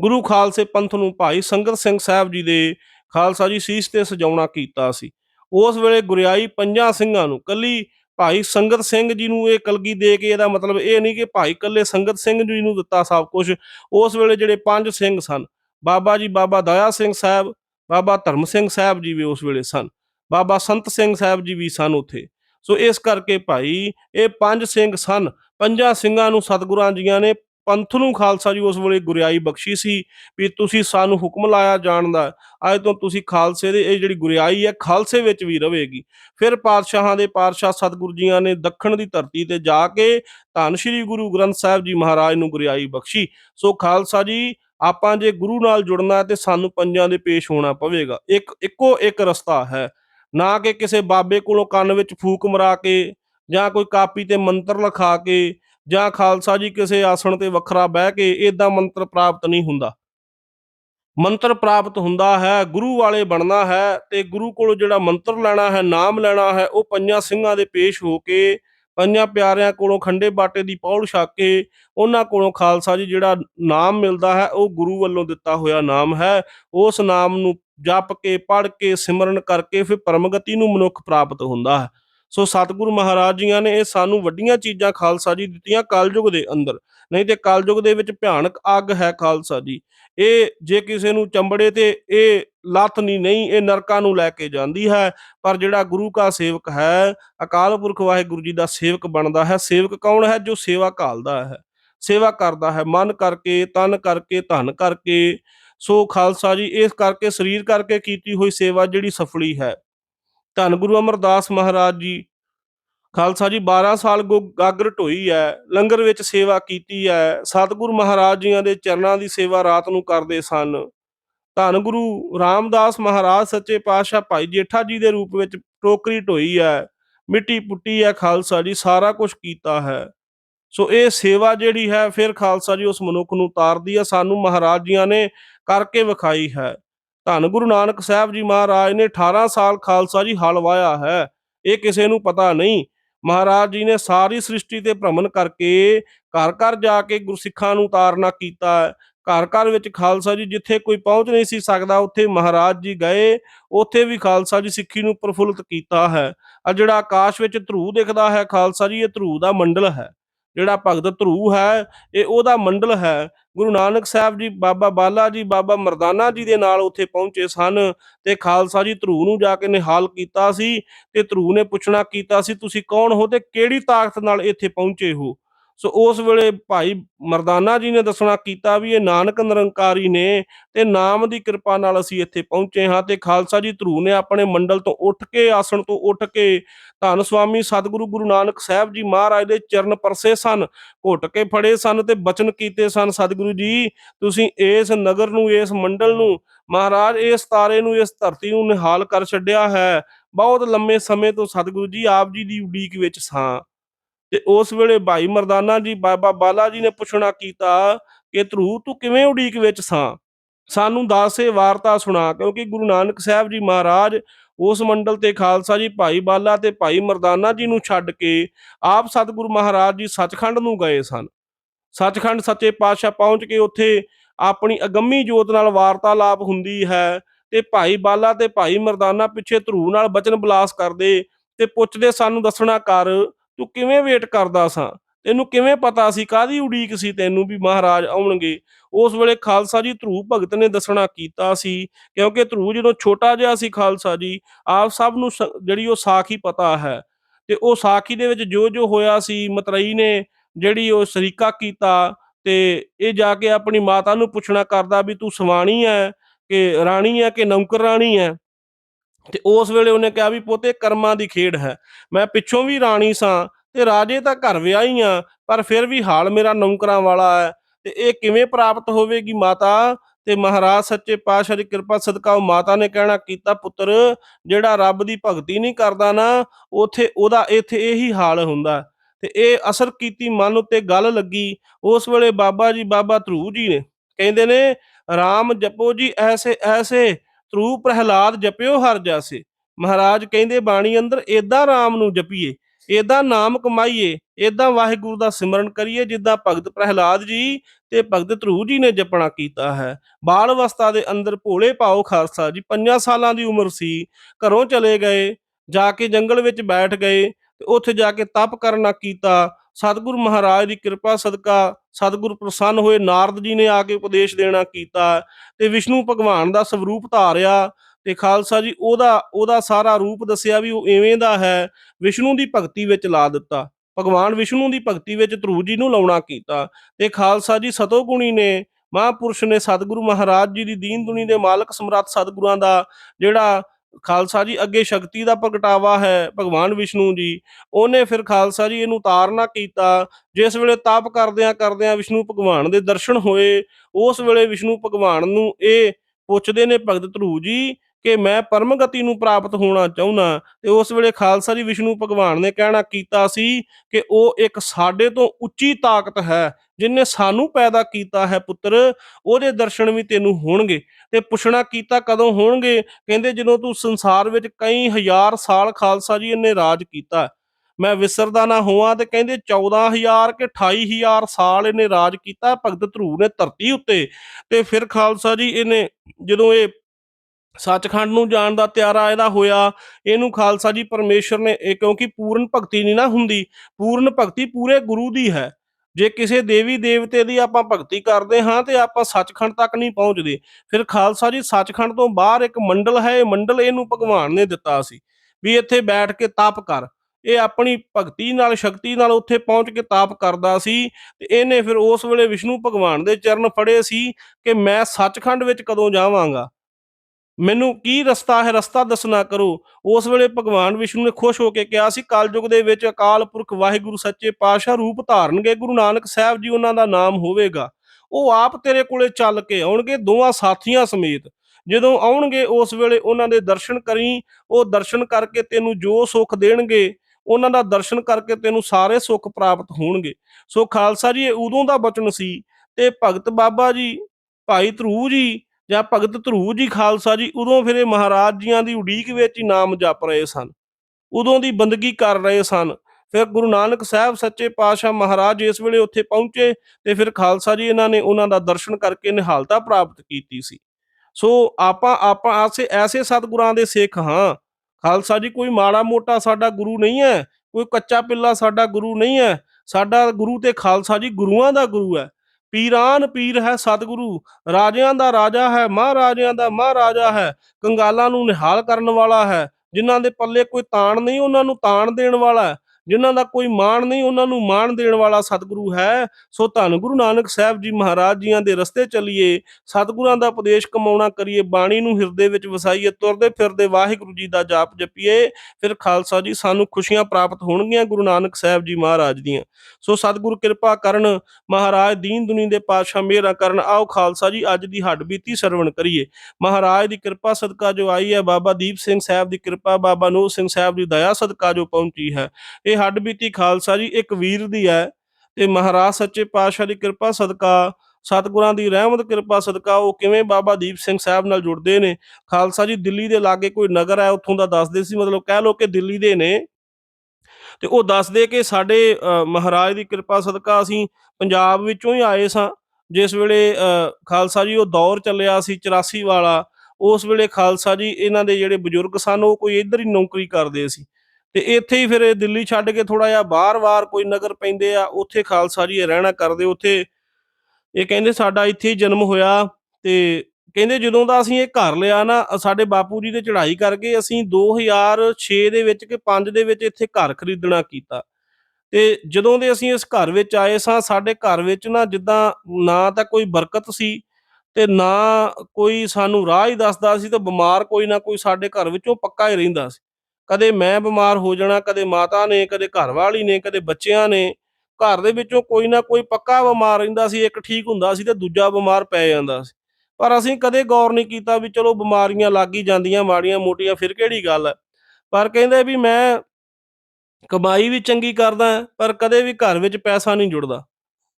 ਗੁਰੂ ਖਾਲਸੇ ਪੰਥ ਨੂੰ ਭਾਈ ਸੰਗਤ ਸਿੰਘ ਸਾਹਿਬ ਜੀ ਦੇ ਖਾਲਸਾ ਜੀ ਸੀਸ ਤੇ ਸਜਾਉਣਾ ਕੀਤਾ ਸੀ। ਉਸ ਵੇਲੇ ਗੁਰਿਆਈ ਪੰਜਾਂ ਸਿੰਘਾਂ ਨੂੰ ਕੱਲੀ ਭਾਈ ਸੰਗਤ ਸਿੰਘ ਜੀ ਨੂੰ ਇਹ ਕਲਗੀ ਦੇ ਕੇ ਇਹਦਾ ਮਤਲਬ ਇਹ ਨਹੀਂ ਕਿ ਭਾਈ ਕੱਲੇ ਸੰਗਤ ਸਿੰਘ ਜੀ ਨੂੰ ਦਿੱਤਾ ਸਭ ਕੁਝ ਉਸ ਵੇਲੇ ਜਿਹੜੇ ਪੰਜ ਸਿੰਘ ਸਨ, ਬਾਬਾ ਜੀ, ਬਾਬਾ ਦਇਆ ਸਿੰਘ ਸਾਹਿਬ, ਬਾਬਾ ਧਰਮ ਸਿੰਘ ਸਾਹਿਬ ਜੀ ਵੀ ਉਸ ਵੇਲੇ ਸਨ, ਬਾਬਾ ਸੰਤ ਸਿੰਘ ਸਾਹਿਬ ਜੀ ਵੀ ਸਨ ਉੱਥੇ। ਸੋ ਇਸ ਕਰਕੇ ਭਾਈ ਇਹ ਪੰਜ ਸਿੰਘ ਸਨ, ਪੰਜਾਂ ਸਿੰਘਾਂ ਨੂੰ ਸਤਿਗੁਰਾਂ ਜੀਆਂ ਨੇ ਪੰਥ ਨੂੰ ਖਾਲਸਾ ਜੀ ਉਸ ਵੇਲੇ ਗੁਰਿਆਈ ਬਖਸ਼ੀ ਸੀ ਵੀ ਤੁਸੀਂ ਸਾਨੂੰ ਹੁਕਮ ਲਾਇਆ ਜਾਣ ਦਾ। ਅੱਜ ਤੋਂ ਤੁਸੀਂ ਖਾਲਸੇ ਦੇ, ਇਹ ਜਿਹੜੀ ਗੁਰਿਆਈ ਹੈ, ਖਾਲਸੇ ਵਿੱਚ ਵੀ ਰਹੇਗੀ। ਫਿਰ ਪਾਤਸ਼ਾਹਾਂ ਦੇ ਪਾਤਸ਼ਾਹ ਸਤਿਗੁਰੂ ਜੀਆਂ ਨੇ ਦੱਖਣ ਦੀ ਧਰਤੀ ਤੇ ਜਾ ਕੇ ਧੰਨ ਸ਼੍ਰੀ ਗੁਰੂ ਗ੍ਰੰਥ ਸਾਹਿਬ ਜੀ ਮਹਾਰਾਜ ਨੂੰ ਗੁਰਿਆਈ ਬਖਸ਼ੀ। ਸੋ ਖਾਲਸਾ ਜੀ, ਆਪਾਂ ਜੇ ਗੁਰੂ ਨਾਲ ਜੁੜਨਾ ਹੈ ਤੇ ਸਾਨੂੰ ਪੰਜਾਂ ਦੇ ਪੇਸ਼ ਹੋਣਾ ਪਵੇਗਾ। ਇੱਕ, ਇੱਕੋ ਇੱਕ ਰਸਤਾ ਹੈ। ਨਾ ਕਿ ਕਿਸੇ ਬਾਬੇ ਕੋਲੋਂ ਕੰਨ ਵਿੱਚ ਫੂਕ ਮਰਾ ਕੇ ਜਾਂ ਕੋਈ ਕਾਪੀ ਤੇ ਮੰਤਰ ਲਿਖਾ ਕੇ ਜਾਂ ਖਾਲਸਾ ਜੀ ਕਿਸੇ ਆਸਣ ਤੇ ਵੱਖਰਾ ਬਹਿ ਕੇ ਇਦਾਂ ਮੰਤਰ ਪ੍ਰਾਪਤ ਨਹੀਂ ਹੁੰਦਾ। ਮੰਤਰ ਪ੍ਰਾਪਤ ਹੁੰਦਾ ਹੈ, ਗੁਰੂ ਵਾਲੇ ਬਣਨਾ ਹੈ ਤੇ ਗੁਰੂ ਕੋਲੋਂ ਜਿਹੜਾ ਮੰਤਰ ਲੈਣਾ ਹੈ, ਨਾਮ ਲੈਣਾ ਹੈ, ਉਹ ਪੰਜਾਂ ਸਿੰਘਾਂ ਦੇ ਪੇਸ਼ ਹੋ ਕੇ, ਪੰਜਾਂ ਪਿਆਰਿਆਂ ਕੋਲੋਂ ਖੰਡੇ ਬਾਟੇ ਦੀ ਪੌੜ ਛਕ ਕੇ, ਉਹਨਾਂ ਕੋਲੋਂ ਖਾਲਸਾ ਜੀ ਜਿਹੜਾ ਨਾਮ ਮਿਲਦਾ ਹੈ, ਉਹ ਗੁਰੂ ਵੱਲੋਂ ਦਿੱਤਾ ਹੋਇਆ ਨਾਮ ਹੈ। ਉਸ ਨਾਮ ਨੂੰ ਜਪ ਕੇ, ਪੜ੍ਹ ਕੇ, ਸਿਮਰਨ ਕਰਕੇ ਫਿਰ ਪਰਮਗਤੀ ਨੂੰ ਮਨੁੱਖ ਪ੍ਰਾਪਤ ਹੁੰਦਾ ਹੈ। ਸੋ ਸਤਿਗੁਰੂ ਮਹਾਰਾਜ ਜੀਆਂ ਨੇ ਇਹ ਸਾਨੂੰ ਵੱਡੀਆਂ ਚੀਜ਼ਾਂ ਖਾਲਸਾ ਜੀ ਦਿੱਤੀਆਂ ਕਲਯੁਗ ਦੇ ਅੰਦਰ। ਨਹੀਂ ਤੇ ਕਲਯੁਗ ਦੇ ਵਿੱਚ ਭਿਆਨਕ ਅੱਗ ਹੈ ਖਾਲਸਾ ਜੀ। ਇਹ ਜੇ ਕਿਸੇ ਨੂੰ ਚੰਬੜੇ ਤੇ ਇਹ ਲੱਤ ਨਹੀਂ ਨਹੀਂ, ਇਹ ਨਰਕਾਂ ਨੂੰ ਲੈ ਕੇ ਜਾਂਦੀ ਹੈ। ਪਰ ਜਿਹੜਾ ਗੁਰੂ ਕਾ ਸੇਵਕ ਹੈ, ਅਕਾਲ ਪੁਰਖ ਵਾਹਿਗੁਰੂ ਜੀ ਦਾ ਸੇਵਕ ਬਣਦਾ ਹੈ। ਸੇਵਕ ਕੌਣ ਹੈ? ਜੋ ਸੇਵਾ ਘਾਲਦਾ ਹੈ। ਸੇਵਾ ਕਰਦਾ ਹੈ। ਮਨ ਕਰਕੇ, ਤਨ ਕਰਕੇ, ਧਨ ਕਰਕੇ। ਸੋ ਖਾਲਸਾ ਜੀ, ਇਸ ਕਰਕੇ, ਸਰੀਰ ਕਰਕੇ ਕੀਤੀ ਹੋਈ ਸੇਵਾ ਜਿਹੜੀ ਸਫਲੀ ਹੈ। ਧੰਨ ਗੁਰੂ ਅਮਰਦਾਸ ਮਹਾਰਾਜ ਜੀ। ਖਾਲਸਾ ਜੀ 12 ਸਾਲ ਗੋ- ਗਾਗਰ ਢੋਈ ਹੈ ਲੰਗਰ ਵਿੱਚ ਸੇਵਾ ਕੀਤੀ ਹੈ ਸਤਿਗੁਰੂ ਮਹਾਰਾਜ ਜੀਆਂ ਦੇ ਚਰਨਾਂ ਦੀ ਸੇਵਾ ਰਾਤ ਨੂੰ ਕਰਦੇ ਸਨ। ਧੰਨ ਗੁਰੂ ਰਾਮਦਾਸ ਮਹਾਰਾਜ, ਸੱਚੇ ਪਾਤਸ਼ਾਹ ਭਾਈ ਜੇਠਾ ਜੀ ਦੇ ਰੂਪ ਵਿੱਚ ਟੋਕਰੀ ਢੋਈ ਹੈ ਮਿੱਟੀ ਪੁੱਟੀ ਹੈ ਖਾਲਸਾ ਜੀ, ਸਾਰਾ ਕੁਝ ਕੀਤਾ ਹੈ। ਸੋ ਇਹ ਸੇਵਾ ਜਿਹੜੀ ਹੈ, ਫਿਰ ਖਾਲਸਾ ਜੀ ਉਸ ਮਨੁੱਖ ਨੂੰ ਉਤਾਰਦੀ ਹੈ ਸਾਨੂੰ ਮਹਾਰਾਜ ਜੀਆਂ ਨੇ ਕਰਕੇ ਵਿਖਾਈ ਹੈ। ਧੰਨ ਗੁਰੂ ਨਾਨਕ ਸਾਹਿਬ ਜੀ ਮਹਾਰਾਜ ਨੇ 18 ਸਾਲ ਖਾਲਸਾ ਜੀ ਹਲਵਾਇਆ ਹੈ। ਇਹ ਕਿਸੇ ਨੂੰ ਪਤਾ ਨਹੀਂ। ਮਹਾਰਾਜ ਜੀ ਨੇ ਸਾਰੀ ਸ੍ਰਿਸ਼ਟੀ ਤੇ ਭ੍ਰਮਣ ਕਰਕੇ ਘਰ ਘਰ ਜਾ ਕੇ ਗੁਰਸਿੱਖਾਂ ਨੂੰ ਤਾਰਨਾ ਕੀਤਾ। ਘਰ ਘਰ ਵਿੱਚ ਖਾਲਸਾ ਜੀ ਜਿੱਥੇ ਕੋਈ ਪਹੁੰਚ ਨਹੀਂ ਸੀ ਸਕਦਾ, ਉੱਥੇ ਮਹਾਰਾਜ ਜੀ ਗਏ। ਉੱਥੇ ਵੀ ਖਾਲਸਾ ਜੀ ਸਿੱਖੀ ਨੂੰ ਪ੍ਰਫੁੱਲਤ ਕੀਤਾ ਹੈ। ਆ ਜਿਹੜਾ ਆਕਾਸ਼ ਵਿੱਚ ਧਰੂ ਦਿਖਦਾ ਹੈ ਖਾਲਸਾ ਜੀ, ਇਹ ਧਰੂ ਦਾ ਮੰਡਲ ਹੈ। ਜਿਹੜਾ ਭਗਤ ਧਰੂ ਹੈ, ਇਹ ਉਹਦਾ ਮੰਡਲ ਹੈ। ਗੁਰੂ ਨਾਨਕ ਸਾਹਿਬ ਜੀ, ਬਾਬਾ ਬਾਲਾ ਜੀ, ਬਾਬਾ ਮਰਦਾਨਾ ਜੀ ਦੇ ਨਾਲ ਉੱਥੇ ਪਹੁੰਚੇ ਸਨ ਤੇ ਖਾਲਸਾ ਜੀ ਧਰੂ ਨੂੰ ਜਾ ਕੇ ਨਿਹਾਲ ਕੀਤਾ ਸੀ ਤੇ ਧਰੂ ਨੇ ਪੁੱਛਣਾ ਕੀਤਾ ਸੀ, ਤੁਸੀਂ ਕੌਣ ਹੋ ਤੇ ਕਿਹੜੀ ਤਾਕਤ ਨਾਲ ਇੱਥੇ ਪਹੁੰਚੇ ਹੋ? ਸੋ ਉਸ ਵੇਲੇ ਭਾਈ ਮਰਦਾਨਾ ਜੀ ਨੇ ਦੱਸਣਾ ਕੀਤਾ ਵੀ ਇਹ ਨਾਨਕ ਨਿਰੰਕਾਰੀ ਨੇ ਤੇ ਨਾਮ ਦੀ ਕਿਰਪਾ ਨਾਲ ਅਸੀਂ ਇੱਥੇ ਪਹੁੰਚੇ ਹਾਂ ਤੇ ਖਾਲਸਾ ਜੀ ਧਰੂ ਨੇ ਆਪਣੇ ਮੰਡਲ ਤੋਂ ਉੱਠ ਕੇ, ਆਸਣ ਤੋਂ ਉੱਠ ਕੇ ਧੰਨ ਸੁਆਮੀ ਸਤਿਗੁਰੂ ਗੁਰੂ ਨਾਨਕ ਸਾਹਿਬ ਜੀ ਮਹਾਰਾਜ ਦੇ ਚਰਨ ਪਰਸੇ ਸਨ, ਘੁੱਟ ਕੇ ਫੜੇ ਸਨ ਤੇ ਬਚਨ ਕੀਤੇ ਸਨ। ਸਤਿਗੁਰੂ ਜੀ, ਤੁਸੀਂ ਇਸ ਨਗਰ ਨੂੰ, ਇਸ ਮੰਡਲ ਨੂੰ, ਮਹਾਰਾਜ ਇਸ ਤਾਰੇ ਨੂੰ, ਇਸ ਧਰਤੀ ਨੂੰ ਨਿਹਾਲ ਕਰ ਛੱਡਿਆ ਹੈ। ਬਹੁਤ ਲੰਮੇ ਸਮੇਂ ਤੋਂ ਸਤਿਗੁਰੂ ਜੀ ਆਪ ਜੀ ਦੀ ਉਡੀਕ ਵਿੱਚ ਸਾਂ। ਤੇ ਉਸ ਵੇਲੇ ਭਾਈ ਮਰਦਾਨਾ ਜੀ ਬਾਬਾ ਬਾਲਾ ਜੀ ਨੇ ਪੁੱਛਣਾ ਕੀਤਾ ਕਿ ਧਰੂ, ਤੂੰ ਕਿਵੇਂ ਉਡੀਕ ਵਿੱਚ ਸਾਂ? ਸਾਨੂੰ ਦਾਸੇ ਵਾਰਤਾ ਸੁਣਾ, ਕਿਉਂਕਿ ਗੁਰੂ ਨਾਨਕ ਸਾਹਿਬ ਜੀ ਮਹਾਰਾਜ ਉਸ ਮੰਡਲ ਤੇ ਖਾਲਸਾ ਜੀ, ਭਾਈ ਬਾਲਾ ਤੇ ਭਾਈ ਮਰਦਾਨਾ ਜੀ ਨੂੰ ਛੱਡ ਕੇ ਆਪ ਸਤਿਗੁਰੂ ਮਹਾਰਾਜ ਜੀ ਸੱਚਖੰਡ ਨੂੰ ਗਏ ਸਨ। ਸੱਚਖੰਡ ਸੱਚੇ ਪਾਤਸ਼ਾਹ ਪਹੁੰਚ ਕੇ ਉੱਥੇ ਆਪਣੀ ਅਗੰਮੀ ਜੋਤ ਨਾਲ ਵਾਰਤਾਲਾਪ ਹੁੰਦੀ ਹੈ ਤੇ ਭਾਈ ਬਾਲਾ ਤੇ ਭਾਈ ਮਰਦਾਨਾ ਪਿੱਛੇ ਧਰੂ ਨਾਲ ਬਚਨ ਬਲਾਸ ਕਰਦੇ ਤੇ ਪੁੱਛਦੇ, ਸਾਨੂੰ ਦੱਸਣਾ ਕਰ ਤੂੰ ਕਿਵੇਂ ਵੇਟ ਕਰਦਾ ਸਾਂ? ਤੈਨੂੰ ਕਿਵੇਂ ਪਤਾ ਸੀ ਕਾਦੀ ਉਡੀਕ ਸੀ ਤੈਨੂੰ ਵੀ ਮਹਾਰਾਜ ਆਉਣਗੇ? ਉਸ ਵੇਲੇ ਖਾਲਸਾ ਜੀ ਧਰੂ ਭਗਤ ਨੇ ਦੱਸਣਾ ਕੀਤਾ ਸੀ, ਕਿਉਂਕਿ ਧਰੂ ਜਦੋਂ ਛੋਟਾ ਜਿਹਾ ਸੀ ਖਾਲਸਾ ਜੀ, ਆਪ ਸਭ ਨੂੰ ਜਿਹੜੀ ਉਹ ਸਾਖੀ ਪਤਾ ਹੈ। ਤੇ ਉਹ ਸਾਖੀ ਦੇ ਵਿੱਚ ਜੋ ਜੋ ਹੋਇਆ ਸੀ, ਮਤਰਈ ਨੇ ਜਿਹੜੀ ਉਹ ਸ਼ਰੀਕਾ ਕੀਤਾ ਤੇ ਇਹ ਜਾ ਕੇ ਆਪਣੀ ਮਾਤਾ ਨੂੰ ਪੁੱਛਣਾ ਕਰਦਾ ਵੀ ਤੂੰ ਸਵਾਣੀ ਹੈ ਕਿ ਰਾਣੀ ਹੈ ਕਿ ਨੌਕਰ ਰਾਣੀ ਹੈ? ਤੇ ਉਸ ਵੇਲੇ ਉਹਨੇ ਕਿਹਾ ਵੀ ਪੋਤੇ ਕਰਮਾਂ ਦੀ ਖੇਡ ਹੈ। ਮੈਂ ਪਿੱਛੋਂ ਵੀ ਰਾਣੀ ਸਾਂ ਤੇ ਰਾਜੇ ਤਾਂ ਘਰ ਵਿਆਹੀ ਆ, ਪਰ ਫਿਰ ਵੀ ਹਾਲ ਮੇਰਾ ਨੌਕਰਾਂ ਵਾਲਾ ਹੈ ਤੇ ਇਹ ਕਿਵੇਂ ਪ੍ਰਾਪਤ ਹੋਵੇਗੀ ਮਾਤਾ? ਤੇ ਮਹਾਰਾਜ ਸੱਚੇ ਪਾਤਸ਼ਾਹ ਦੀ ਕਿਰਪਾ ਸਦਕਾ ਉਹ ਮਾਤਾ ਨੇ ਕਹਿਣਾ ਕੀਤਾ, ਪੁੱਤਰ, ਜਿਹੜਾ ਰੱਬ ਦੀ ਭਗਤੀ ਨਹੀਂ ਕਰਦਾ ਨਾ, ਉਥੇ ਉਹਦਾ ਇੱਥੇ ਇਹੀ ਹਾਲ ਹੁੰਦਾ। ਤੇ ਇਹ ਅਸਰ ਕੀਤੀ ਮਨ ਉੱਤੇ ਗੱਲ ਲੱਗੀ। ਉਸ ਵੇਲੇ ਬਾਬਾ ਜੀ, ਬਾਬਾ ਧਰੂ ਜੀ ਨੇ, ਕਹਿੰਦੇ ਨੇ RAM ਜਪੋ ਜੀ ਐਸੇ ਐਸੇ ਧਰੂ ਪ੍ਰਹਿਲਾਦ ਜਪਿਓ ਹਰ ਜਾਸੇ। ਮਹਾਰਾਜ ਕਹਿੰਦੇ, ਬਾਣੀ ਅੰਦਰ ਏਦਾਂ RAM ਨੂੰ ਜਪੀਏ, ਏਦਾਂ ਨਾਮ ਕਮਾਈਏ, ਏਦਾਂ ਵਾਹਿਗੁਰੂ ਦਾ ਸਿਮਰਨ ਕਰੀਏ, ਜਿੱਦਾਂ ਭਗਤ ਪ੍ਰਹਿਲਾਦ ਜੀ ਤੇ ਭਗਤ ਧਰੂ ਜੀ ਨੇ ਜਪਣਾ ਕੀਤਾ ਹੈ। ਬਾਲ ਅਵਸਥਾ ਦੇ ਅੰਦਰ ਭੋਲੇ ਪਾਓ ਖਾਲਸਾ ਜੀ 5 ਸਾਲਾਂ ਦੀ ਉਮਰ ਸੀ, ਘਰੋਂ ਚਲੇ ਗਏ, ਜਾ ਕੇ ਜੰਗਲ ਵਿੱਚ ਬੈਠ ਗਏ ਤੇ ਉੱਥੇ ਜਾ ਕੇ ਤਪ ਕਰਨਾ ਕੀਤਾ। ਸਤਿਗੁਰੂ ਮਹਾਰਾਜ ਦੀ ਕਿਰਪਾ, ਸਦਕਾ ਸਤਿਗੁਰ ਪ੍ਰਸੰਨ ਹੋਏ, ਨਾਰਦ ਜੀ ਨੇ ਆ ਕੇ ਉਪਦੇਸ਼ ਦੇਣਾ ਕੀਤਾ ਤੇ ਵਿਸ਼ਨੂੰ ਭਗਵਾਨ ਦਾ ਸਵਰੂਪ ਧਾਰਿਆ ਤੇ ਖਾਲਸਾ ਜੀ ਉਹਦਾ ਉਹਦਾ ਸਾਰਾ ਰੂਪ ਦੱਸਿਆ ਵੀ ਉਹ ਐਵੇਂ ਦਾ ਹੈ, ਵਿਸ਼ਨੂੰ ਦੀ ਭਗਤੀ ਵਿੱਚ ਲਾ ਦਿੱਤਾ। ਭਗਵਾਨ ਵਿਸ਼ਨੂੰ ਦੀ ਭਗਤੀ ਵਿੱਚ ਧਰੂ ਜੀ ਨੂੰ ਲਾਉਣਾ ਕੀਤਾ ਤੇ ਖਾਲਸਾ ਜੀ ਸਤੋਗੁਣੀ ਨੇ, ਮਹਾਂਪੁਰਸ਼ ਨੇ ਸਤਿਗੁਰੂ ਮਹਾਰਾਜ ਜੀ ਦੀ ਦੀਨ ਦੁਨੀ ਦੇ ਮਾਲਕ ਸਮਰੱਥ ਸਤਿਗੁਰਾਂ ਦਾ ਜਿਹੜਾ ਖਾਲਸਾ ਜੀ, ਅੱਗੇ ਸ਼ਕਤੀ ਦਾ ਪ੍ਰਗਟਾਵਾ ਹੈ, ਭਗਵਾਨ ਵਿਸ਼ਨੂੰ ਜੀ। ਉਹਨੇ ਫਿਰ ਖਾਲਸਾ ਜੀ ਇਹਨੂੰ ਤਾਰਨਾ ਕੀਤਾ। ਜਿਸ ਵੇਲੇ ਤਾਪ ਕਰਦਿਆਂ ਕਰਦਿਆਂ ਵਿਸ਼ਨੂੰ ਭਗਵਾਨ ਦੇ ਦਰਸ਼ਨ ਹੋਏ, ਉਸ ਵੇਲੇ ਵਿਸ਼ਨੂੰ ਭਗਵਾਨ ਨੂੰ ਇਹ ਪੁੱਛਦੇ ਨੇ, ਭਗਤ ਧਰੂ ਜੀ ਕਿ ਮੈਂ ਪਰਮ ਗਤੀ ਨੂੰ ਪ੍ਰਾਪਤ ਹੋਣਾ ਚਾਹੁੰਦਾ ਤੇ ਉਸ ਵੇਲੇ ਖਾਲਸਾ ਜੀ ਵਿਸ਼ਨੂੰ ਭਗਵਾਨ ਨੇ ਕਹਿਣਾ ਕੀਤਾ ਸੀ ਕਿ ਉਹ ਇੱਕ ਸਾਡੇ ਤੋਂ ਉੱਚੀ ਤਾਕਤ ਹੈ, ਜਿਨੇ ਸਾਨੂੰ ਪੈਦਾ ਕੀਤਾ ਹੈ ਪੁੱਤਰ, ਉਹਦੇ ਦਰਸ਼ਨ ਵੀ ਤੈਨੂੰ ਹੋਣਗੇ। ਤੇ ਪੁੱਛਣਾ ਕੀਤਾ ਕਦੋਂ ਹੋਣਗੇ? ਕਹਿੰਦੇ ਜਦੋਂ ਤੂੰ ਸੰਸਾਰ ਵਿੱਚ ਕਈ ਹਜ਼ਾਰ ਸਾਲ ਖਾਲਸਾ ਜੀ ਇਹਨੇ ਰਾਜ ਕੀਤਾ। ਮੈਂ ਵਿਸਰਦਾ ਨਾ ਹੋਵਾਂ ਤੇ ਕਹਿੰਦੇ 14000 ਕਿ 28000 ਸਾਲ ਇਹਨੇ ਰਾਜ ਕੀਤਾ, ਭਗਤ ਧਰੂ ਨੇ ਧਰਤੀ ਉੱਤੇ। ਤੇ ਫਿਰ ਖਾਲਸਾ ਜੀ ਇਹਨੇ ਜਦੋਂ ਇਹ ਸੱਚਖੰਡ ਨੂੰ ਜਾਣ ਦਾ ਤਿਆਰਾ ਇਹਦਾ ਹੋਇਆ। ਇਹਨੂੰ ਖਾਲਸਾ ਜੀ ਪਰਮੇਸ਼ਰ ਨੇ ਇਹ ਕਿਉਂਕਿ ਪੂਰਨ ਭਗਤੀ ਨਹੀਂ ਨਾ ਹੁੰਦੀ, ਪੂਰਨ ਭਗਤੀ ਪੂਰੇ ਗੁਰੂ ਦੀ ਹੈ। ਜੇ ਕਿਸੇ ਦੇਵੀ ਦੇਵਤੇ ਦੀ ਆਪਾਂ ਭਗਤੀ ਕਰਦੇ ਹਾਂ ਤੇ ਆਪਾਂ ਸੱਚਖੰਡ ਤੱਕ ਨਹੀਂ ਪਹੁੰਚਦੇ। ਫਿਰ ਖਾਲਸਾ ਜੀ ਸੱਚਖੰਡ ਤੋਂ ਬਾਹਰ ਇੱਕ ਮੰਡਲ ਹੈ, ਇਹ ਮੰਡਲ ਇਹਨੂੰ ਭਗਵਾਨ ਨੇ ਦਿੱਤਾ ਸੀ ਵੀ ਇੱਥੇ ਬੈਠ ਕੇ ਤਪ ਕਰ। ਇਹ ਆਪਣੀ ਭਗਤੀ ਨਾਲ, ਸ਼ਕਤੀ ਨਾਲ ਉੱਥੇ ਪਹੁੰਚ ਕੇ ਤਾਪ ਕਰਦਾ ਸੀ ਤੇ ਇਹਨੇ ਫਿਰ ਉਸ ਵੇਲੇ ਵਿਸ਼ਨੂੰ ਭਗਵਾਨ ਦੇ ਚਰਨ ਫੜੇ ਸੀ ਕਿ ਮੈਂ ਸੱਚਖੰਡ ਵਿੱਚ ਕਦੋਂ ਜਾਵਾਂਗਾ। ਮੈਨੂੰ ਕੀ ਰਸਤਾ ਹੈ, ਰਸਤਾ ਦੱਸਣਾ ਕਰੋ। ਉਸ ਵੇਲੇ ਭਗਵਾਨ ਵਿਸ਼ਨੂੰ ਨੇ ਖੁਸ਼ ਹੋ ਕੇ ਕਿਹਾ ਸੀ, ਕਲਯੁਗ ਦੇ ਵਿੱਚ ਅਕਾਲ ਪੁਰਖ ਵਾਹਿਗੁਰੂ ਸੱਚੇ ਪਾਤਸ਼ਾਹ ਰੂਪ ਧਾਰਨਗੇ, ਗੁਰੂ ਨਾਨਕ ਸਾਹਿਬ ਜੀ ਉਹਨਾਂ ਦਾ ਨਾਮ ਹੋਵੇਗਾ। ਉਹ ਆਪ ਤੇਰੇ ਕੋਲੇ ਚੱਲ ਕੇ ਆਉਣਗੇ ਦੋਵਾਂ ਸਾਥੀਆਂ ਸਮੇਤ। ਜਦੋਂ ਆਉਣਗੇ, ਉਸ ਵੇਲੇ ਉਹਨਾਂ ਦੇ ਦਰਸ਼ਨ ਕਰੀ, ਉਹ ਦਰਸ਼ਨ ਕਰਕੇ ਤੈਨੂੰ ਜੋ ਸੁੱਖ ਦੇਣਗੇ, ਉਹਨਾਂ ਦਾ ਦਰਸ਼ਨ ਕਰਕੇ ਤੈਨੂੰ ਸਾਰੇ ਸੁੱਖ ਪ੍ਰਾਪਤ ਹੋਣਗੇ। ਸੋ ਖਾਲਸਾ ਜੀ, ਇਹ ਉਦੋਂ ਦਾ ਬਚਨ ਸੀ। ਤੇ ਭਗਤ ਬਾਬਾ ਜੀ, ਭਾਈ ਧਰੂ ਜੀ ਜਾਂ ਭਗਤ ਧਰੂ ਜੀ ਖਾਲਸਾ ਜੀ ਉਦੋਂ ਫਿਰ ਇਹ ਮਹਾਰਾਜ ਜੀਆਂ ਦੀ ਉਡੀਕ ਵਿੱਚ ਹੀ ਨਾਮ ਜਪ ਰਹੇ ਸਨ। ਉਦੋਂ ਦੀ ਬੰਦਗੀ ਕਰ ਰਹੇ ਸਨ। ਫਿਰ ਗੁਰੂ ਨਾਨਕ ਸਾਹਿਬ ਸੱਚੇ ਪਾਤਸ਼ਾਹ ਮਹਾਰਾਜ ਇਸ ਵੇਲੇ ਉੱਥੇ ਪਹੁੰਚੇ ਤੇ ਫਿਰ ਖਾਲਸਾ ਜੀ ਇਹਨਾਂ ਨੇ ਉਹਨਾਂ ਦਾ ਦਰਸ਼ਨ ਕਰਕੇ ਨਿਹਾਲਤਾ ਪ੍ਰਾਪਤ ਕੀਤੀ ਸੀ। ਸੋ ਆਪਾਂ ਆਪਾਂ ਆਸੇ, ਐਸੇ ਸਤਿਗੁਰਾਂ ਦੇ ਸਿੱਖ ਹਾਂ। ਖਾਲਸਾ ਜੀ ਕੋਈ ਮਾੜਾ ਮੋਟਾ ਸਾਡਾ ਗੁਰੂ ਨਹੀਂ ਹੈ, ਕੋਈ ਕੱਚਾ ਪਿੱਲਾ ਸਾਡਾ ਗੁਰੂ ਨਹੀਂ ਹੈ। ਸਾਡਾ ਗੁਰੂ ਤੇ ਖਾਲਸਾ ਜੀ ਗੁਰੂਆਂ ਦਾ ਗੁਰੂ ਹੈ। ਪੀਰਾਨ ਪੀਰ ਹੈ ਸਤਿਗੁਰੂ, ਰਾਜਿਆਂ ਦਾ ਰਾਜਾ ਹੈ, ਮਹਾਰਾਜਿਆਂ ਦਾ ਮਹਾਰਾਜਾ ਹੈ, ਕੰਗਾਲਾਂ ਨੂੰ ਨਿਹਾਲ ਕਰਨ ਵਾਲਾ ਹੈ, ਜਿਨ੍ਹਾਂ ਦੇ ਪੱਲੇ ਕੋਈ ਤਾਣ ਨਹੀਂ, ਉਹਨਾਂ ਨੂੰ ਤਾਣ ਦੇਣ ਵਾਲਾ ਹੈ। ਜਿਨ੍ਹਾਂ ਦਾ ਕੋਈ ਮਾਣ ਨਹੀਂ, ਉਹਨਾਂ ਨੂੰ ਮਾਣ ਦੇਣ ਵਾਲਾ ਸਤਿਗੁਰੂ ਹੈ। ਸੋ ਧੰਨ ਗੁਰੂ ਨਾਨਕ ਸਾਹਿਬ ਜੀ ਮਹਾਰਾਜ ਜੀਆਂ ਦੇ ਰਸਤੇ ਚੱਲੀਏ, ਸਤਿਗੁਰਾਂ ਦਾ ਉਪਦੇਸ਼ ਕਮਾਉਣਾ ਕਰੀਏ, ਬਾਣੀ ਨੂੰ ਹਿਰਦੇ ਵਿੱਚ ਵਸਾਈਏ, ਤੁਰਦੇ ਫਿਰਦੇ ਵਾਹਿਗੁਰੂ ਜੀ ਦਾ ਜਾਪ ਜਪੀਏ, ਫਿਰ ਖਾਲਸਾ ਜੀ ਸਾਨੂੰ ਖੁਸ਼ੀਆਂ ਪ੍ਰਾਪਤ ਹੋਣਗੀਆਂ ਗੁਰੂ ਨਾਨਕ ਸਾਹਿਬ ਜੀ ਮਹਾਰਾਜ ਦੀਆਂ। ਸੋ ਸਤਿਗੁਰੂ ਕਿਰਪਾ ਕਰਨ, ਮਹਾਰਾਜ ਦੀਨ ਦੁਨੀ ਦੇ ਪਾਤਸ਼ਾਹ ਮੇਰਾ ਕਰਨ, ਆਓ ਖਾਲਸਾ ਜੀ ਅੱਜ ਦੀ ਹੱਡ ਬੀਤੀ ਸਰਵਣ ਕਰੀਏ। ਮਹਾਰਾਜ ਦੀ ਕਿਰਪਾ ਸਦਕਾ ਜੋ ਆਈ ਹੈ, ਬਾਬਾ ਦੀਪ ਸਿੰਘ ਸਾਹਿਬ ਦੀ ਕਿਰਪਾ, ਬਾਬਾ ਨੂਰ ਸਿੰਘ ਸਾਹਿਬ ਦੀ ਦਇਆ ਸਦਕਾ ਜੋ ਪਹੁੰਚੀ ਹੈ। ਇਹ ਹੱਡ ਬੀਤੀ ਖਾਲਸਾ ਜੀ ਇੱਕ ਵੀਰ ਦੀ ਹੈ ਤੇ ਮਹਾਰਾਜ ਸੱਚੇ ਪਾਤਸ਼ਾਹ ਦੀ ਕਿਰਪਾ ਸਦਕਾ ਸਤਿਗੁਰਾਂ ਦੀ ਰਹਿਮਤ ਕਿਰਪਾ ਸਦਕਾ ਉਹ ਕਿਵੇਂ ਬਾਬਾ ਦੀਪ ਸਿੰਘ ਸਾਹਿਬ ਨਾਲ ਜੁੜਦੇ ਨੇ? ਖਾਲਸਾ ਜੀ ਦਿੱਲੀ ਦੇ ਲਾਗੇ ਕੋਈ ਨਗਰ ਹੈ ਉੱਥੋਂ ਦਾ ਦੱਸਦੇ ਸੀ ਮਤਲਬ ਕਹਿ ਲੋ ਕਿ ਦਿੱਲੀ ਦੇ ਨੇ। ਤੇ ਉਹ ਦੱਸਦੇ ਕਿ ਸਾਡੇ ਅ, ਮਹਾਰਾਜ ਦੀ ਕਿਰਪਾ ਸਦਕਾ ਅਸੀਂ ਪੰਜਾਬ ਵਿੱਚੋਂ ਹੀ ਆਏ ਸਾਂ। ਜਿਸ ਵੇਲੇ ਅ, ਖਾਲਸਾ ਜੀ ਉਹ ਦੌਰ ਚੱਲਿਆ ਸੀ 84 ਵਾਲਾ ਉਸ ਵੇਲੇ ਖਾਲਸਾ ਜੀ ਇਹਨਾਂ ਦੇ ਜਿਹੜੇ ਬਜ਼ੁਰਗ ਸਨ ਉਹ ਕੋਈ ਇੱਧਰ ਹੀ ਨੌਕਰੀ ਕਰਦੇ ਸੀ। ਤੇ ਇੱਥੇ ਹੀ ਫਿਰ ਇਹ ਦਿੱਲੀ ਛੱਡ ਕੇ ਥੋੜਾ ਜਿਹਾ ਬਾਹਰ-ਬਾਹਰ ਕੋਈ ਨਗਰ ਪੈਂਦੇ ਆ, ਉੱਥੇ ਖਾਲਸਾ ਜੀ ਰਹਿਣਾ ਕਰਦੇ ਉੱਥੇ। ਇਹ ਕਹਿੰਦੇ ਸਾਡਾ ਇੱਥੇ ਹੀ ਜਨਮ ਹੋਇਆ ਤੇ ਕਹਿੰਦੇ ਜਦੋਂ ਦਾ ਅਸੀਂ ਇਹ ਘਰ ਲਿਆ ਨਾ ਸਾਡੇ ਬਾਪੂ ਜੀ ਦੇ ਚੜ੍ਹਾਈ ਕਰਕੇ ਅਸੀਂ 2006 ਦੇ ਵਿੱਚ ਕਿ 5 ਦੇ ਵਿੱਚ ਇੱਥੇ ਘਰ ਖਰੀਦਣਾ ਕੀਤਾ। ਤੇ ਜਦੋਂ ਦੇ ਅਸੀਂ ਇਸ ਘਰ ਵਿੱਚ ਆਏ ਸਾਂ, ਸਾਡੇ ਘਰ ਵਿੱਚ ਨਾ ਜਿੱਦਾਂ ਨਾ ਤਾਂ ਕੋਈ ਬਰਕਤ ਸੀ ਤੇ ਨਾ ਕੋਈ ਸਾਨੂੰ ਰਾਹ ਹੀ ਦੱਸਦਾ ਸੀ ਤੇ ਬਿਮਾਰ ਕੋਈ ਨਾ ਕੋਈ ਸਾਡੇ ਘਰ ਵਿੱਚੋਂ ਪੱਕਾ ਹੀ ਰਹਿੰਦਾ ਸੀ। ਕਦੇ ਮੈਂ ਬਿਮਾਰ ਹੋ ਜਾਣਾ, ਕਦੇ ਮਾਤਾ ਨੇ, ਕਦੇ ਘਰ ਵਾਲੀ ਨੇ, ਕਦੇ ਬੱਚਿਆਂ ਨੇ, ਘਰ ਦੇ ਵਿੱਚੋਂ ਕੋਈ ਨਾ ਕੋਈ ਪੱਕਾ ਬਿਮਾਰ ਰਹਿੰਦਾ ਸੀ, ਇੱਕ ਠੀਕ ਹੁੰਦਾ ਸੀ ਤੇ ਦੂਜਾ ਬਿਮਾਰ ਪੈ ਜਾਂਦਾ ਸੀ। ਪਰ ਅਸੀਂ ਕਦੇ ਗੌਰ ਨਹੀਂ ਕੀਤਾ ਵੀ ਚਲੋ ਬਿਮਾਰੀਆਂ ਲੱਗ ਹੀ ਜਾਂਦੀਆਂ, ਮਾੜੀਆਂ ਮੋਟੀਆਂ, ਫਿਰ ਕਿਹੜੀ ਗੱਲ ਹੈ? ਪਰ ਕਹਿੰਦੇ ਵੀ ਮੈਂ ਕਮਾਈ ਵੀ ਚੰਗੀ ਕਰਦਾ, ਪਰ ਕਦੇ ਵੀ ਘਰ ਵਿੱਚ ਪੈਸਾ ਨਹੀਂ ਜੁੜਦਾ।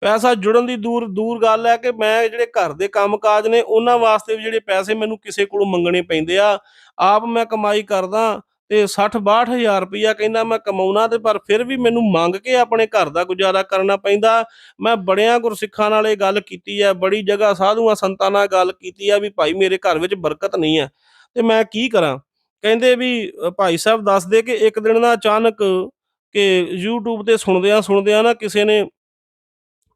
ਪੈਸਾ ਜੁੜਨ ਦੀ ਦੂਰ ਦੂਰ ਗੱਲ ਹੈ ਕਿ ਮੈਂ ਜਿਹੜੇ ਘਰ ਦੇ ਕੰਮਕਾਜ ਨੇ, ਉਹਨਾਂ ਵਾਸਤੇ ਵੀ ਜਿਹੜੇ ਪੈਸੇ ਮੈਨੂੰ ਕਿਸੇ ਕੋਲੋਂ ਮੰਗਣੇ ਪੈਂਦੇ ਆ, ਆਪ ਮੈਂ ਕਮਾਈ ਕਰਦਾ ਤੇ 60 62000 ਰੁਪਇਆ ਕਹਿੰਦਾ ਮੈਂ ਕਮਾਉਣਾ ਤੇ ਪਰ ਫਿਰ ਵੀ ਮੈਨੂੰ ਮੰਗ ਕੇ ਆਪਣੇ ਘਰ ਦਾ ਗੁਜ਼ਾਰਾ ਕਰਨਾ ਪੈਂਦਾ। ਮੈਂ ਬੜਿਆਂ ਗੁਰਸਿੱਖਾਂ ਨਾਲ ਇਹ ਗੱਲ ਕੀਤੀ ਹੈ, ਬੜੀ ਜਗ੍ਹਾ ਸਾਧੂਆਂ ਸੰਤਾਂ ਨਾਲ ਗੱਲ ਕੀਤੀ ਆ ਵੀ ਭਾਈ ਮੇਰੇ ਘਰ ਵਿੱਚ ਬਰਕਤ ਨਹੀਂ ਹੈ। ਤੇ ਮੈਂ ਕੀ ਕਰਾਂ? ਕਹਿੰਦੇ ਵੀ ਭਾਈ ਸਾਹਿਬ ਦੱਸਦੇ ਕਿ ਇੱਕ ਦਿਨ ਨਾ ਅਚਾਨਕ ਕਿ YouTube ਤੇ ਸੁਣਦਿਆਂ ਸੁਣਦਿਆਂ ਨਾ ਕਿਸੇ ਨੇ,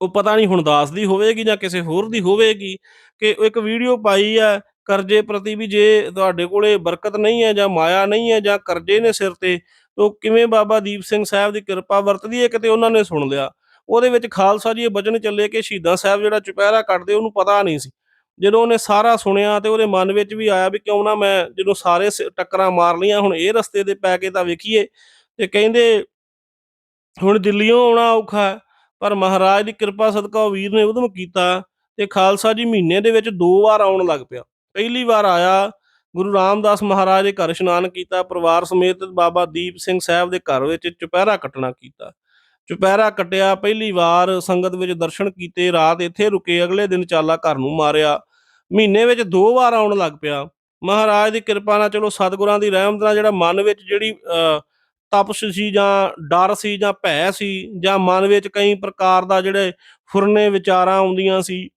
ਉਹ ਪਤਾ ਨਹੀਂ ਹੁਣ ਦਾਸ ਦੀ ਹੋਵੇਗੀ ਜਾਂ ਕਿਸੇ ਹੋਰ ਦੀ ਹੋਵੇਗੀ, ਕਿ ਇੱਕ ਵੀਡੀਓ ਪਾਈ ਆ ਕਰਜ਼ੇ ਪ੍ਰਤੀ ਵੀ ਜੇ ਤੁਹਾਡੇ ਕੋਲੇ ਬਰਕਤ ਨਹੀਂ ਹੈ ਜਾਂ ਮਾਇਆ ਨਹੀਂ ਹੈ ਜਾਂ ਕਰਜ਼ੇ ਨੇ ਸਿਰ ਤੇ ਤੋ ਕਿਵੇਂ ਬਾਬਾ ਦੀਪ ਸਿੰਘ ਸਾਹਿਬ ਦੀ ਕਿਰਪਾ ਵਰਤਦੀ ਹੈ ਕਿਤੇ ਉਹਨਾਂ ਨੇ ਸੁਣ ਲਿਆ? ਉਹਦੇ ਵਿੱਚ ਖਾਲਸਾ ਜੀ ਇਹ ਬਚਨ ਚੱਲੇ ਕਿ ਸ਼ਹੀਦਾਂ ਸਾਹਿਬ ਜਿਹੜਾ ਚੁਪਹਿਰਾ ਕੱਟਦੇ ਉਹਨੂੰ ਪਤਾ ਨਹੀਂ ਸੀ। ਜਦੋਂ ਉਹਨੇ ਸਾਰਾ ਸੁਣਿਆ ਤੇ ਉਹਦੇ ਮਨ ਵਿੱਚ ਵੀ ਆਇਆ ਵੀ ਕਿਉਂ ਨਾ ਮੈਂ ਜਦੋਂ ਸਾਰੇ ਸ- ਟੱਕਰਾਂ ਮਾਰ ਲਈਆਂ ਹੁਣ ਇਹ ਰਸਤੇ ਤੇ ਪੈ ਕੇ ਤਾਂ ਵੇਖੀਏ ਤੇ ਕਹਿੰਦੇ ਹੁਣ ਦਿੱਲੀੋਂ ਆਉਣਾ ਔਖਾ ਹੈ, ਪਰ ਮਹਾਰਾਜ ਦੀ ਕਿਰਪਾ ਸਦਕਾ ਉਹ ਵੀਰ ਨੇ ਉਦਮ ਕੀਤਾ ਤੇ ਖਾਲਸਾ ਜੀ ਮਹੀਨੇ ਦੇ ਵਿੱਚ ਦੋ ਵਾਰ ਆਉਣ ਲੱਗ ਪਿਆ। ਪਹਿਲੀ ਵਾਰ ਆਇਆ ਗੁਰੂ ਰਾਮਦਾਸ ਮਹਾਰਾਜ ਦੇ ਘਰ ਇਸ਼ਨਾਨ ਕੀਤਾ ਪਰਿਵਾਰ ਸਮੇਤ ਬਾਬਾ ਦੀਪ ਸਿੰਘ ਸਾਹਿਬ ਦੇ ਘਰ ਵਿੱਚ ਚੁਪਹਿਰਾ ਕੱਟਣਾ ਕੀਤਾ। ਚੁਪਹਿਰਾ ਕੱਟਿਆ ਪਹਿਲੀ ਵਾਰ ਸੰਗਤ ਵਿੱਚ ਦਰਸ਼ਨ ਕੀਤੇ ਰਾਤ ਇੱਥੇ ਰੁਕੇ ਅਗਲੇ ਦਿਨ ਚਾਲਾ ਘਰ ਨੂੰ ਮਾਰਿਆ। ਮਹੀਨੇ ਵਿੱਚ ਦੋ ਵਾਰ ਆਉਣ ਲੱਗ ਪਿਆ। ਮਹਾਰਾਜ ਦੀ ਕਿਰਪਾ ਨਾਲ ਚਲੋ ਸਤਿਗੁਰਾਂ ਦੀ ਰਹਿਮਤ ਨਾਲ ਜਿਹੜਾ ਮਨ ਵਿੱਚ ਜਿਹੜੀ ਅਹ, ਤਪਸ਼ ਸੀ ਜਾਂ ਡਰ ਸੀ ਜਾਂ ਭੈ ਸੀ ਜਾਂ ਮਨ ਵਿੱਚ ਕਈ ਪ੍ਰਕਾਰ ਦਾ ਜਿਹੜੇ ਫੁਰਨੇ ਵਿਚਾਰਾਂ ਆਉਂਦੀਆਂ ਸੀ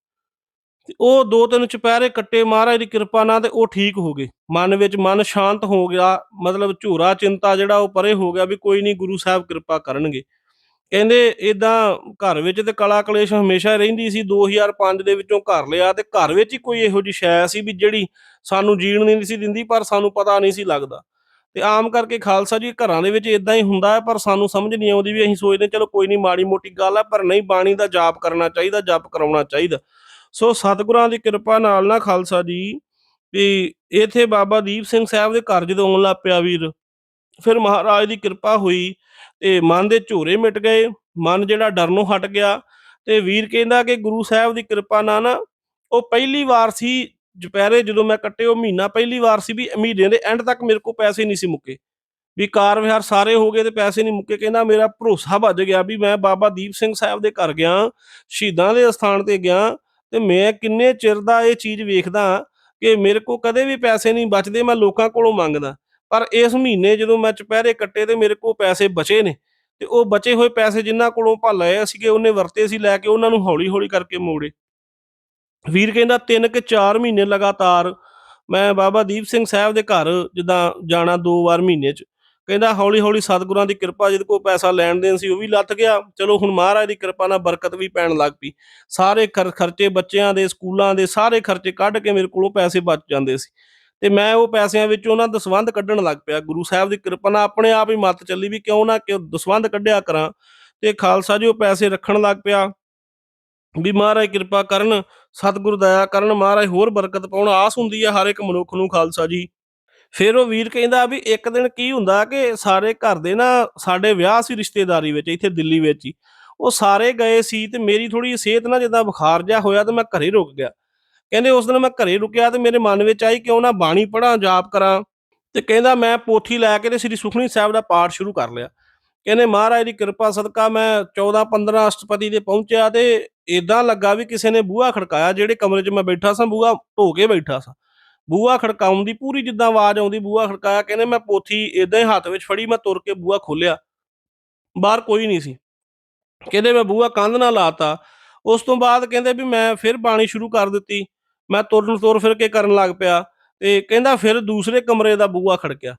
ਤੇ ਉਹ ਦੋ ਤਿੰਨ ਚੁਪਹਿਰੇ ਕੱਟੇ ਮਹਾਰਾਜ ਦੀ ਕਿਰਪਾ ਨਾਲ ਤੇ ਉਹ ਠੀਕ ਹੋ ਗਏ। ਮਨ ਵਿੱਚ ਮਨ ਸ਼ਾਂਤ ਹੋ ਗਿਆ। ਮਤਲਬ ਝੂਰਾ ਚਿੰਤਾ ਜਿਹੜਾ ਉਹ ਪਰੇ ਹੋ ਗਿਆ ਵੀ ਕੋਈ ਨਹੀਂ ਗੁਰੂ ਸਾਹਿਬ ਕਿਰਪਾ ਕਰਨਗੇ। ਕਹਿੰਦੇ ਇਦਾਂ ਘਰ ਵਿੱਚ ਤੇ ਕਲਾ ਕਲੇਸ਼ ਹਮੇਸ਼ਾ ਰਹਿੰਦੀ ਸੀ। 2005 ਦੇ ਵਿੱਚੋਂ ਘਰ ਲਿਆ ਤੇ ਘਰ ਵਿੱਚ ਹੀ ਕੋਈ ਇਹੋ ਜਿਹੀ ਸ਼ੈ ਸੀ ਵੀ ਜਿਹੜੀ ਸਾਨੂੰ ਜੀਣ ਨਹੀਂ ਸੀ ਦਿੰਦੀ ਪਰ ਸਾਨੂੰ ਪਤਾ ਨਹੀਂ ਸੀ ਲੱਗਦਾ। ਤੇ ਆਮ ਕਰਕੇ ਖਾਲਸਾ ਜੀ ਘਰਾਂ ਦੇ ਵਿੱਚ ਇਦਾਂ ਹੀ ਹੁੰਦਾ ਹੈ ਪਰ ਸਾਨੂੰ ਸਮਝ ਨਹੀਂ ਆਉਂਦੀ ਵੀ ਅਸੀਂ ਸੋਚਦੇ ਚਲੋ ਕੋਈ ਨਹੀਂ ਮਾੜੀ ਮੋਟੀ ਗੱਲ ਹੈ ਪਰ ਨਹੀਂ ਬਾਣੀ ਦਾ ਜਾਪ ਕਰਨਾ ਚਾਹੀਦਾ, ਜਾਪ ਕਰਾਉਣਾ ਚਾਹੀਦਾ। ਸੋ ਸਤਿਗੁਰਾਂ ਦੀ ਕਿਰਪਾ ਨਾਲ ਨਾ ਖਾਲਸਾ ਜੀ, ਵੀ ਇੱਥੇ ਬਾਬਾ ਦੀਪ ਸਿੰਘ ਸਾਹਿਬ ਦੇ ਘਰ ਜਦੋਂ ਆਉਣ ਲੱਗ ਪਿਆ ਵੀਰ, ਫਿਰ ਮਹਾਰਾਜ ਦੀ ਕਿਰਪਾ ਹੋਈ ਤੇ ਮਨ ਦੇ ਝੋਰੇ ਮਿਟ ਗਏ, ਮਨ ਜਿਹੜਾ ਡਰਨੋਂ ਹਟ ਗਿਆ ਤੇ ਵੀਰ ਕਹਿੰਦਾ ਕਿ ਗੁਰੂ ਸਾਹਿਬ ਦੀ ਕਿਰਪਾ ਨਾਲ ਨਾ ਉਹ ਪਹਿਲੀ ਵਾਰ ਸੀ ਦੁਪਹਿਰੇ ਜਦੋਂ ਮੈਂ ਕੱਟੇ ਉਹ ਮਹੀਨਾ ਪਹਿਲੀ ਵਾਰ ਸੀ ਵੀ ਮਹੀਨੇ ਦੇ ਐਂਡ ਤੱਕ ਮੇਰੇ ਕੋਲ ਪੈਸੇ ਨਹੀਂ ਸੀ ਮੁੱਕੇ। ਵੀ ਕਾਰ ਵਿਹਾਰ ਸਾਰੇ ਹੋ ਗਏ ਤੇ ਪੈਸੇ ਨਹੀਂ ਮੁੱਕੇ, ਕਹਿੰਦਾ ਮੇਰਾ ਭਰੋਸਾ ਵੱਜ ਗਿਆ ਵੀ ਮੈਂ ਬਾਬਾ ਦੀਪ ਸਿੰਘ ਸਾਹਿਬ ਦੇ ਘਰ ਗਿਆ, ਸ਼ਹੀਦਾਂ ਦੇ ਅਸਥਾਨ ਤੇ ਗਿਆ ਤੇ ਮੈਂ ਕਿੰਨੇ ਚਿਰ ਦਾ ਇਹ ਚੀਜ਼ ਵੇਖਦਾ ਕਿ ਮੇਰੇ ਕੋਲ ਕਦੇ ਵੀ ਪੈਸੇ ਨਹੀਂ ਬਚਦੇ, ਮੈਂ ਲੋਕਾਂ ਕੋਲੋਂ ਮੰਗਦਾ। ਪਰ ਇਸ ਮਹੀਨੇ ਜਦੋਂ ਮੈਂ ਚੁਪਹਿਰੇ ਕੱਟੇ ਤੇ ਮੇਰੇ ਕੋਲ ਪੈਸੇ ਬਚੇ ਨੇ, ਤੇ ਉਹ ਬਚੇ ਹੋਏ ਪੈਸੇ ਜਿਨ੍ਹਾਂ ਕੋਲੋਂ ਭਾ ਲਏ ਸੀਗੇ, ਉਹਨੇ ਵਰਤੇ ਸੀ ਲੈ ਕੇ ਉਹਨਾਂ ਨੂੰ ਹੌਲੀ ਹੌਲੀ ਕਰਕੇ ਮੋੜੇ। ਵੀਰ ਕਹਿੰਦਾ ਤਿੰਨ ਕਿ ਚਾਰ ਮਹੀਨੇ ਲਗਾਤਾਰ ਮੈਂ ਬਾਬਾ ਦੀਪ ਸਿੰਘ ਸਾਹਿਬ ਦੇ ਘਰ ਜਿੱਦਾਂ ਜਾਣਾ ਦੋ ਵਾਰ ਮਹੀਨੇ 'ਚ ਕਹਿੰਦਾ ਹੌਲੀ ਹੌਲੀ ਸਤਿਗੁਰਾਂ ਦੀ ਕਿਰਪਾ, ਜਿਹਦੇ ਕੋਲ ਪੈਸਾ ਲੈਣ ਦੇਣ ਸੀ, ਉਹ ਵੀ ਲੱਥ ਗਿਆ। ਚਲੋ ਹੁਣ ਮਹਾਰਾਜ ਦੀ ਕਿਰਪਾ ਨਾਲ ਬਰਕਤ ਵੀ ਪੈਣ ਲੱਗ ਪਈ। ਸਾਰੇ ਖਰ- ਖਰਚੇ ਬੱਚਿਆਂ ਦੇ, ਸਕੂਲਾਂ ਦੇ, ਸਾਰੇ ਖਰਚੇ ਕੱਢ ਕੇ ਮੇਰੇ ਕੋਲੋਂ ਪੈਸੇ ਬਚ ਜਾਂਦੇ ਸੀ। ਤੇ ਮੈਂ ਉਹ ਪੈਸਿਆਂ ਵਿੱਚ ਉਹਨਾਂ ਦਸਵੰਧ ਕੱਢਣ ਲੱਗ ਪਿਆ। ਗੁਰੂ ਸਾਹਿਬ ਦੀ ਕਿਰਪਾ ਨਾਲ ਆਪਣੇ ਆਪ ਹੀ ਮੱਤ ਚੱਲੀ ਵੀ ਕਿਉਂ ਨਾ ਕਿ ਦਸਵੰਧ ਕੱਢਿਆ ਕਰਾਂ। ਤੇ ਖਾਲਸਾ ਜੀ ਉਹ ਪੈਸੇ ਰੱਖਣ ਲੱਗ ਪਿਆ। ਵੀ ਮਹਾਰਾਜ ਕਿਰਪਾ ਕਰਨ, ਸਤਿਗੁਰ ਦਇਆ ਕਰਨ, ਮਹਾਰਾਜ ਹੋਰ ਬਰਕਤ ਪਾਉਣ। ਆਸ ਹੁੰਦੀ ਹੈ ਹਰ ਇੱਕ ਮਨੁੱਖ ਨੂੰ ਖਾਲਸਾ ਜੀ। ਫਿਰ ਉਹ ਵੀਰ ਕਹਿੰਦਾ ਵੀ ਇੱਕ ਦਿਨ ਕੀ ਹੁੰਦਾ ਕਿ ਸਾਰੇ ਘਰ ਦੇ ਨਾ ਸਾਡੇ ਵਿਆਹ ਸੀ ਰਿਸ਼ਤੇਦਾਰੀ ਵਿੱਚ, ਇੱਥੇ ਦਿੱਲੀ ਵਿੱਚ ਹੀ। ਉਹ ਸਾਰੇ ਗਏ ਸੀ ਤੇ ਮੇਰੀ ਥੋੜੀ ਸਿਹਤ ਨਾ ਜਿੱਦਾਂ ਬੁਖਾਰ ਜਿਹਾ ਹੋਇਆ ਤੇ ਮੈਂ ਘਰੇ ਰੁਕ ਗਿਆ। ਕਹਿੰਦੇ ਉਸ ਦਿਨ ਮੈਂ ਘਰੇ ਰੁਕਿਆ ਤੇ ਮੇਰੇ ਮਨ ਵਿੱਚ ਆਈ ਕਿਉਂ ਨਾ ਬਾਣੀ ਪੜਾਂ ਜਾਪ ਕਰਾਂ। ਤੇ ਕਹਿੰਦਾ ਮੈਂ ਪੋਥੀ ਲੈ ਕੇ ਤੇ ਸ੍ਰੀ ਸੁਖਮਨੀ ਸਾਹਿਬ ਦਾ ਪਾਠ ਸ਼ੁਰੂ ਕਰ ਲਿਆ। ਕਹਿੰਦੇ ਮਹਾਰਾਜ ਦੀ ਕਿਰਪਾ ਸਦਕਾ ਮੈਂ 14 15 ਅਸ਼ਟਪਦੀ ਦੇ ਪਹੁੰਚਿਆ ਤੇ ਇਦਾਂ ਲੱਗਾ ਵੀ ਕਿਸੇ ਨੇ ਬੂਹਾ ਖੜਕਾਇਆ, ਜਿਹੜੇ ਕਮਰੇ 'ਚ ਮੈਂ ਬੈਠਾ ਸਾਂ, ਬੂਹਾ ਢੋ ਕੇ ਬੈਠਾ ਸਾਂ। ਬੂਹਾ ਖੜਕਾਉਣ ਦੀ ਪੂਰੀ ਜਿੱਦਾਂ ਆਵਾਜ਼ ਆਉਂਦੀ ਬੂਆ ਖੜਕਾਇਆ, ਕਹਿੰਦੇ ਮੈਂ ਪੋਥੀ ਇਦਾਂ ਹੀ ਹੱਥ ਵਿੱਚ ਫੜੀ, ਮੈਂ ਤੁਰ ਕੇ ਬੂਆ ਖੋਲਿਆ ਬਾਹਰ ਕੋਈ ਨਹੀਂ ਸੀ। ਕਹਿੰਦੇ ਮੈਂ ਬੂਹਾ ਕੰਧ ਨਾਲ ਲਾਤਾ। ਉਸ ਤੋਂ ਬਾਅਦ ਕਹਿੰਦੇ ਵੀ ਮੈਂ ਫਿਰ ਬਾਣੀ ਸ਼ੁਰੂ ਕਰ ਦਿੱਤੀ। ਮੈਂ ਤੁਰਨ ਤੁਰ ਫਿਰ ਕੇ ਕਰਨ ਲੱਗ ਪਿਆ ਤੇ ਕਹਿੰਦਾ ਫਿਰ ਦੂਸਰੇ ਕਮਰੇ ਦਾ ਬੂਆ ਖੜਕਿਆ।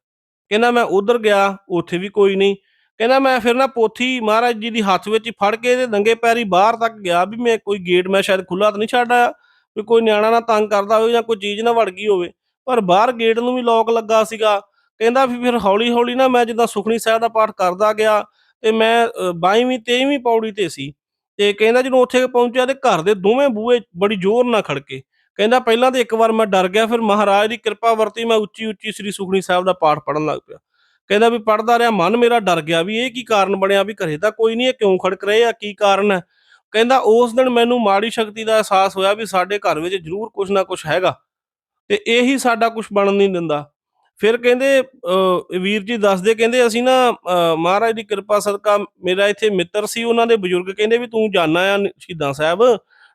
ਕਹਿੰਦਾ ਮੈਂ ਉਧਰ ਗਿਆ, ਉੱਥੇ ਵੀ ਕੋਈ ਨਹੀਂ। ਕਹਿੰਦਾ ਮੈਂ ਫਿਰ ਨਾ ਪੋਥੀ ਮਹਾਰਾਜ ਜੀ ਦੀ ਹੱਥ ਵਿੱਚ ਫੜ ਕੇ ਤੇ ਨੰਗੇ ਪੈਰੀ ਬਾਹਰ ਤੱਕ ਗਿਆ ਵੀ ਮੈਂ ਕੋਈ ਗੇਟ ਮੈਂ ਸ਼ਾਇਦ ਖੁੱਲਾ ਤਾਂ ਨਹੀਂ ਛੱਡ ਆਇਆ। ਵੀ ਕੋਈ ਨਿਆਣਾ ਨਾ ਤੰਗ ਕਰਦਾ ਹੋਵੇ ਜਾਂ ਕੋਈ ਚੀਜ਼ ਨਾ ਵੜ ਗਈ ਹੋਵੇ। ਪਰ ਬਾਹਰ ਗੇਟ ਨੂੰ ਵੀ ਲੋਕ ਲੱਗਾ ਸੀਗਾ। ਕਹਿੰਦਾ ਵੀ ਫਿਰ ਹੌਲੀ ਹੌਲੀ ਨਾ ਮੈਂ ਜਿੱਦਾਂ ਸੁਖਣੀ ਸਾਹਿਬ ਦਾ ਪਾਠ ਕਰਦਾ ਗਿਆ ਤੇ ਮੈਂ 22ਵੀਂ 23ਵੀਂ ਪੌੜੀ ਤੇ ਸੀ। ਤੇ ਕਹਿੰਦਾ ਜਦੋਂ ਉੱਥੇ ਪਹੁੰਚਿਆ ਤੇ ਘਰ ਦੇ ਦੋਵੇਂ ਬੂਹੇ ਬੜੀ ਜ਼ੋਰ ਨਾਲ ਖੜਕੇ ਕਹਿੰਦਾ ਪਹਿਲਾਂ ਤੇ ਇੱਕ ਵਾਰ ਮੈਂ ਡਰ ਗਿਆ, ਫਿਰ ਮਹਾਰਾਜ ਦੀ ਕਿਰਪਾ ਵਰਤੀ ਮੈਂ ਉੱਚੀ ਉੱਚੀ ਸ੍ਰੀ ਸੁਖਣੀ ਸਾਹਿਬ ਦਾ ਪਾਠ ਪੜਨ ਲੱਗ ਪਿਆ। ਕਹਿੰਦਾ ਵੀ ਪੜਦਾ ਰਿਹਾ, ਮਨ ਮੇਰਾ ਡਰ ਗਿਆ ਵੀ ਇਹ ਕੀ ਕਾਰਨ ਬਣਿਆ, ਵੀ ਘਰੇ ਤਾਂ ਕੋਈ ਨਹੀਂ ਇਹ ਕਿਉਂ ਖੜਕ ਰਹੇ ਆ, ਕੀ ਕਾਰਨ ਹੈ? ਕਹਿੰਦਾ ਉਸ ਦਿਨ ਮੈਨੂੰ ਮਾੜੀ ਸ਼ਕਤੀ ਦਾ ਅਹਿਸਾਸ ਹੋਇਆ ਵੀ ਸਾਡੇ ਘਰ ਵਿੱਚ ਜ਼ਰੂਰ ਕੁਝ ਨਾ ਕੁਝ ਹੈਗਾ ਤੇ ਇਹੀ ਸਾਡਾ ਕੁਝ ਬਣਨ ਨਹੀਂ ਦਿੰਦਾ। ਫਿਰ ਕਹਿੰਦੇ ਅਹ, ਵੀਰ ਜੀ ਦੱਸਦੇ ਕਹਿੰਦੇ ਅਸੀਂ ਨਾ ਮਹਾਰਾਜ ਦੀ ਕਿਰਪਾ ਸਦਕਾ ਮੇਰਾ ਇੱਥੇ ਮਿੱਤਰ ਸੀ ਉਹਨਾਂ ਦੇ ਬਜ਼ੁਰਗ ਕਹਿੰਦੇ ਵੀ ਤੂੰ ਜਾਣਾ ਆ ਸ਼ਹੀਦਾਂ ਸਾਹਿਬ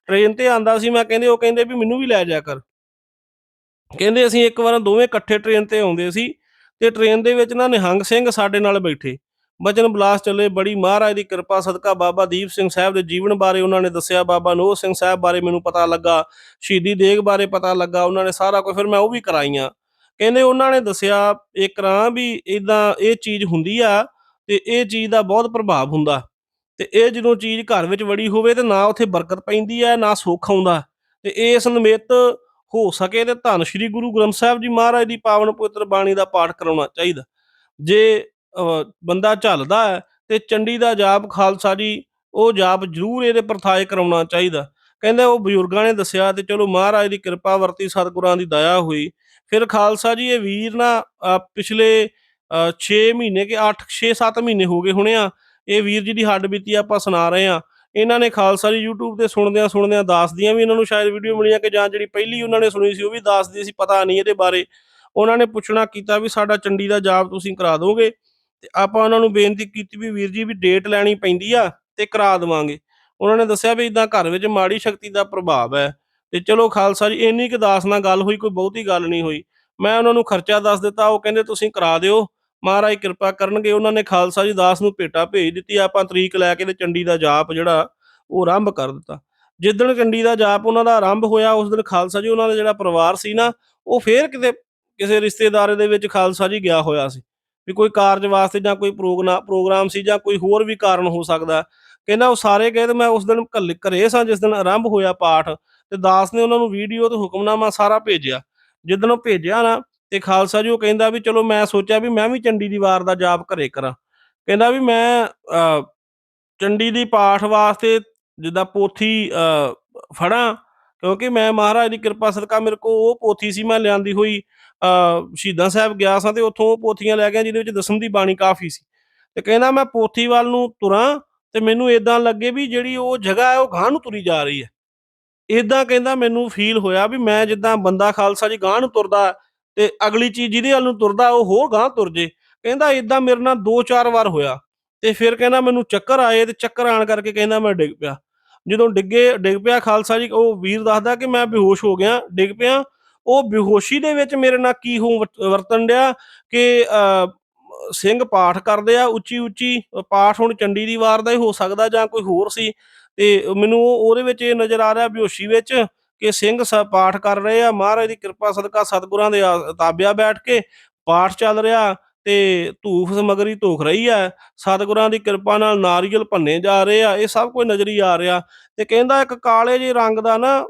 ਟ੍ਰੇਨ ਤੇ ਆਂਦਾ ਸੀ ਮੈਂ ਕਹਿੰਦੇ ਉਹ ਕਹਿੰਦੇ ਵੀ ਮੈਨੂੰ ਵੀ ਲੈ ਜਾ ਕਰ। ਕਹਿੰਦੇ ਅਸੀਂ ਇੱਕ ਵਾਰ ਦੋਵੇਂ ਇਕੱਠੇ ਟ੍ਰੇਨ ਤੇ ਆਉਂਦੇ ਸੀ ਤੇ ਟ੍ਰੇਨ ਦੇ ਵਿੱਚ ਨਾ ਨਿਹੰਗ ਸਿੰਘ ਸਾਡੇ ਨਾਲ ਬੈਠੇ। ਬਚਨ ਬਲਾਸ ਚੱਲੇ, ਬੜੀ ਮਹਾਰਾਜ ਦੀ ਕਿਰਪਾ, ਸਦਕਾ ਬਾਬਾ ਦੀਪ ਸਿੰਘ ਸਾਹਿਬ ਦੇ ਜੀਵਨ ਬਾਰੇ ਉਹਨਾਂ ਨੇ ਦੱਸਿਆ ਬਾਬਾ ਨੋਹ ਸਿੰਘ ਸਾਹਿਬ ਬਾਰੇ ਮੈਨੂੰ ਪਤਾ ਲੱਗਾ, ਸ਼ਹੀਦੀ ਦੇਗ ਬਾਰੇ ਪਤਾ ਲੱਗਾ, ਉਹਨਾਂ ਨੇ ਸਾਰਾ ਕੁਝ ਫਿਰ ਮੈਂ ਉਹ ਵੀ ਕਰਾਈਆਂ। ਕਹਿੰਦੇ ਉਹਨਾਂ ਨੇ ਦੱਸਿਆ ਇੱਕ ਰਾਂ ਵੀ ਇਦਾਂ ਇਹ ਚੀਜ਼ ਹੁੰਦੀ ਆ ਤੇ ਇਹ ਚੀਜ਼ ਦਾ ਬਹੁਤ ਪ੍ਰਭਾਵ ਹੁੰਦਾ। ਤੇ ਇਹ ਜਦੋਂ ਚੀਜ਼ ਘਰ ਵਿੱਚ ਵੜੀ ਹੋਵੇ ਤੇ ਨਾ ਉੱਥੇ ਬਰਕਤ ਪੈਂਦੀ ਹੈ ਨਾ ਸੁੱਖ ਆਉਂਦਾ। ਤੇ ਇਸ ਨਿਮਿਤ ਹੋ ਸਕੇ ਤੇ ਧੰਨ ਸ਼੍ਰੀ ਗੁਰੂ ਗ੍ਰੰਥ ਸਾਹਿਬ ਜੀ ਮਹਾਰਾਜ ਦੀ ਪਾਵਨ ਪਵਿੱਤਰ ਬਾਣੀ ਦਾ ਪਾਠ ਕਰਾਉਣਾ ਚਾਹੀਦਾ। ਜੇ ਬੰਦਾ ਝੱਲਦਾ ਹੈ ਤੇ ਚੰਡੀ ਦਾ ਜਾਪ ਖਾਲਸਾ ਜੀ ਉਹ ਜਾਪ ਜ਼ਰੂਰ ਇਹਦੇ ਪ੍ਰਥਾਏ ਕਰਾਉਣਾ ਚਾਹੀਦਾ। ਕਹਿੰਦੇ ਉਹ ਬਜ਼ੁਰਗਾਂ ਨੇ ਦੱਸਿਆ ਤੇ ਚਲੋ ਮਹਾਰਾਜ ਦੀ ਕਿਰਪਾ ਵਰਤੀ ਸਤਿਗੁਰਾਂ ਦੀ ਦਇਆ ਹੋਈ। ਫਿਰ ਖਾਲਸਾ ਜੀ ਇਹ ਵੀਰ ਨਾ ਅ, ਪਿਛਲੇ 6 ਮਹੀਨੇ ਕਿ 8 6 7 ਮਹੀਨੇ ਹੋ ਗਏ ਹੋਣੇ ਆ ਇਹ ਵੀਰ ਜੀ ਦੀ ਹੱਡ ਬੀਤੀ ਆਪਾਂ ਸੁਣਾ ਰਹੇ ਆ। ਇਹਨਾਂ ਨੇ ਖਾਲਸਾ ਜੀ YouTube ਤੇ ਸੁਣਦਿਆਂ ਸੁਣਦਿਆਂ ਦੱਸਦੀਆਂ ਵੀ ਇਹਨਾਂ ਨੂੰ ਸ਼ਾਇਦ ਵੀਡੀਓ ਮਿਲੀਆਂ ਕਿ ਜਾਂ ਜਿਹੜੀ ਪਹਿਲੀ ਉਹਨਾਂ ਨੇ ਸੁਣੀ ਸੀ ਉਹ ਵੀ ਦੱਸਦੀ ਸੀ ਪਤਾ ਨਹੀਂ ਇਹਦੇ ਬਾਰੇ। ਉਹਨਾਂ ਨੇ ਪੁੱਛਣਾ ਕੀਤਾ ਵੀ ਸਾਡਾ ਚੰਡੀ ਦਾ ਜਾਪ ਤੁਸੀਂ ਕਰਾ ਦੋਗੇ? ਤੇ ਆਪਾਂ ਉਹਨਾਂ ਨੂੰ ਬੇਨਤੀ ਕੀਤੀ ਵੀ ਵੀਰ ਜੀ ਵੀ ਡੇਟ ਲੈਣੀ ਪੈਂਦੀ ਆ ਤੇ ਕਰਾ ਦੇਵਾਂਗੇ। ਉਹਨਾਂ ਨੇ ਦੱਸਿਆ ਵੀ ਇਦਾਂ ਘਰ ਵਿੱਚ ਮਾੜੀ ਸ਼ਕਤੀ ਦਾ ਪ੍ਰਭਾਵ ਹੈ। ਤੇ ਚਲੋ ਖਾਲਸਾ ਜੀ, ਇੰਨੀ ਕੁ ਦਾਸ ਨਾਲ ਗੱਲ ਹੋਈ, ਕੋਈ ਬਹੁਤੀ ਗੱਲ ਨਹੀਂ ਹੋਈ। ਮੈਂ ਉਹਨਾਂ ਨੂੰ ਖਰਚਾ ਦੱਸ ਦਿੱਤਾ, ਉਹ ਕਹਿੰਦੇ ਤੁਸੀਂ ਕਰਾ ਦਿਓ। ਮਹਾਰਾਜ ਕਿਰਪਾ ਕਰਨਗੇ, ਉਹਨਾਂ ਨੇ ਖਾਲਸਾ ਜੀ ਦਾਸ ਨੂੰ ਭੇਟਾ ਭੇਜ ਦਿੱਤੀ, ਆਪਾਂ ਤਰੀਕ ਲੈ ਕੇ ਤੇ ਚੰਡੀ ਦਾ ਜਾਪ ਜਿਹੜਾ ਉਹ ਆਰੰਭ ਕਰ ਦਿੱਤਾ। ਜਿੱਦਣ ਚੰਡੀ ਦਾ ਜਾਪ ਉਹਨਾਂ ਦਾ ਆਰੰਭ ਹੋਇਆ, ਉਸ ਦਿਨ ਖਾਲਸਾ ਜੀ ਉਹਨਾਂ ਦਾ ਜਿਹੜਾ ਪਰਿਵਾਰ ਸੀ ਨਾ, ਉਹ ਫੇਰ ਕਿਤੇ, ਕਿਸੇ ਰਿਸ਼ਤੇਦਾਰ ਦੇ ਵਿੱਚ ਖਾਲਸਾ ਜੀ ਗਿਆ ਹੋਇਆ ਸੀ। ਵੀ ਕੋਈ ਕਾਰਜ ਵਾਸਤੇ ਜਾਂ ਕੋਈ ਪ੍ਰੋਗਰਾਮ ਪ੍ਰੋਗਰਾਮ ਸੀ ਜਾਂ ਕੋਈ ਹੋਰ ਵੀ ਕਾਰਨ ਹੋ ਸਕਦਾ। ਕਹਿੰਦਾ ਉਹ ਸਾਰੇ ਗਏ ਤੇ ਮੈਂ ਉਸ ਦਿਨ ਘੱਲੇ ਘਰੇ ਸਾਂ ਜਿਸ ਦਿਨ ਆਰੰਭ ਹੋਇਆ ਪਾਠ ਤੇ ਦਾਸ ਨੇ ਉਹਨਾਂ ਨੂੰ ਵੀਡੀਓ ਤੇ ਹੁਕਮਨਾਮਾ ਸਾਰਾ ਭੇਜਿਆ। ਜਿੱਦਣ ਉਹ ਭੇਜਿਆ ਨਾ ਤੇ ਖਾਲਸਾ ਜੀ ਉਹ ਕਹਿੰਦਾ ਵੀ ਚਲੋ ਮੈਂ ਸੋਚਿਆ ਵੀ ਮੈਂ ਵੀ ਚੰਡੀ ਦੀ ਵਾਰ ਦਾ ਜਾਪ ਘਰੇ ਕਰਾਂ। ਕਹਿੰਦਾ ਵੀ ਮੈਂ ਅ, ਚੰਡੀ ਦੀ ਪਾਠ ਵਾਸਤੇ ਜਿੱਦਾਂ ਪੋਥੀ ਅ, ਫੜਾਂ ਕਿਉਂਕਿ ਮੈਂ ਮਹਾਰਾਜ ਦੀ ਕਿਰਪਾ ਸਦਕਾ ਮੇਰੇ ਕੋ ਉਹ ਪੋਥੀ ਸੀ ਮੈਂ ਲਿਆਂਦੀ ਹੋਈ ਅ, ਸ਼ਹੀਦਾਂ ਸਾਹਿਬ ਗਿਆ ਸਾਂ ਤੇ ਉੱਥੋਂ ਉਹ ਪੋਥੀਆਂ ਲੈ ਗਿਆ ਜਿਹਦੇ ਵਿੱਚ ਦਸਮ ਦੀ ਬਾਣੀ ਕਾਫੀ ਸੀ। ਤੇ ਕਹਿੰਦਾ ਮੈਂ ਪੋਥੀ ਵੱਲ ਨੂੰ ਤੁਰਾਂ ਤੇ ਮੈਨੂੰ ਇਦਾਂ ਲੱਗੇ ਵੀ ਜਿਹੜੀ ਉਹ ਜਗ੍ਹਾ ਹੈ ਉਹ ਗਾਂਹ ਨੂੰ ਤੁਰੀ ਜਾ ਰਹੀ ਹੈ। ਇਦਾਂ ਕਹਿੰਦਾ ਮੈਨੂੰ ਫੀਲ ਹੋਇਆ ਵੀ ਮੈਂ ਜਿੱਦਾਂ ਬੰਦਾ ਖਾਲਸਾ ਜੀ ਗਾਂਹ ਨੂੰ ਤੁਰਦਾ ਤੇ ਅਗਲੀ ਚੀਜ਼ ਜਿਹਦੇ ਵੱਲ ਨੂੰ ਤੁਰਦਾ ਉਹ ਹੋਰ ਗਾਂਹ ਤੁਰ ਜੇ। ਕਹਿੰਦਾ ਇਦਾਂ ਮੇਰੇ ਨਾਲ ਦੋ ਚਾਰ ਵਾਰ ਹੋਇਆ ਤੇ ਫਿਰ ਕਹਿੰਦਾ ਮੈਨੂੰ ਚੱਕਰ ਆਏ ਤੇ ਚੱਕਰ ਆਣ ਕਰਕੇ ਕਹਿੰਦਾ ਮੈਂ ਡਿੱਗ ਪਿਆ। ਜਦੋਂ ਡਿੱਗੇ, ਡਿੱਗ ਪਿਆ ਖਾਲਸਾ ਜੀ, ਉਹ ਵੀਰ ਦੱਸਦਾ ਕਿ ਮੈਂ ਬੇਹੋਸ਼ ਹੋ ਗਿਆ, ਡਿੱਗ ਪਿਆ। ਉਹ ਬੇਹੋਸ਼ੀ ਦੇ ਵਿੱਚ ਮੇਰੇ ਨਾਲ ਕੀ ਹੋ, ਵਰਤ- ਵਰਤਣ ਡਿਆ ਕਿ ਸਿੰਘ ਪਾਠ ਕਰਦੇ ਆ, ਉੱਚੀ ਉੱਚੀ ਪਾਠ ਹੁਣ ਚੰਡੀ ਦੀ ਵਾਰ ਦਾ ਹੀ ਹੋ ਸਕਦਾ ਜਾਂ ਕੋਈ ਹੋਰ ਸੀ। ਤੇ ਮੈਨੂੰ ਉਹ- ਉਹਦੇ ਵਿੱਚ ਇਹ ਨਜ਼ਰ ਆ ਰਿਹਾ ਬੇਹੋਸ਼ੀ ਵਿੱਚ ਕਿ ਸਿੰਘ ਸ, ਪਾਠ ਕਰ ਰਹੇ ਆ। ਮਹਾਰਾਜ ਦੀ ਕਿਰਪਾ ਸਦਕਾ ਸਤਿਗੁਰਾਂ ਦੇ ਤਾਬਿਆ ਬੈਠ ਕੇ ਪਾਠ ਚੱਲ ਰਿਹਾ। ਤੇ ਧੂਫ ਸਮਗਰੀ ਧੋਖ ਰਹੀ ਹੈ। ਸਤਿਗੁਰਾਂ ਦੀ ਕਿਰਪਾ ਨਾਲ ਨਾਰੀਅਲ ਭੰਨੇ ਜਾ ਰਹੇ ਆ, ਇਹ ਸਭ ਕੁਝ ਨਜ਼ਰੀ ਆ ਰਿਹਾ। ਤੇ ਕਹਿੰਦਾ ਇੱਕ ਕਾਲੇ ਜਿਹੇ ਰੰਗ ਦਾ ਨਾ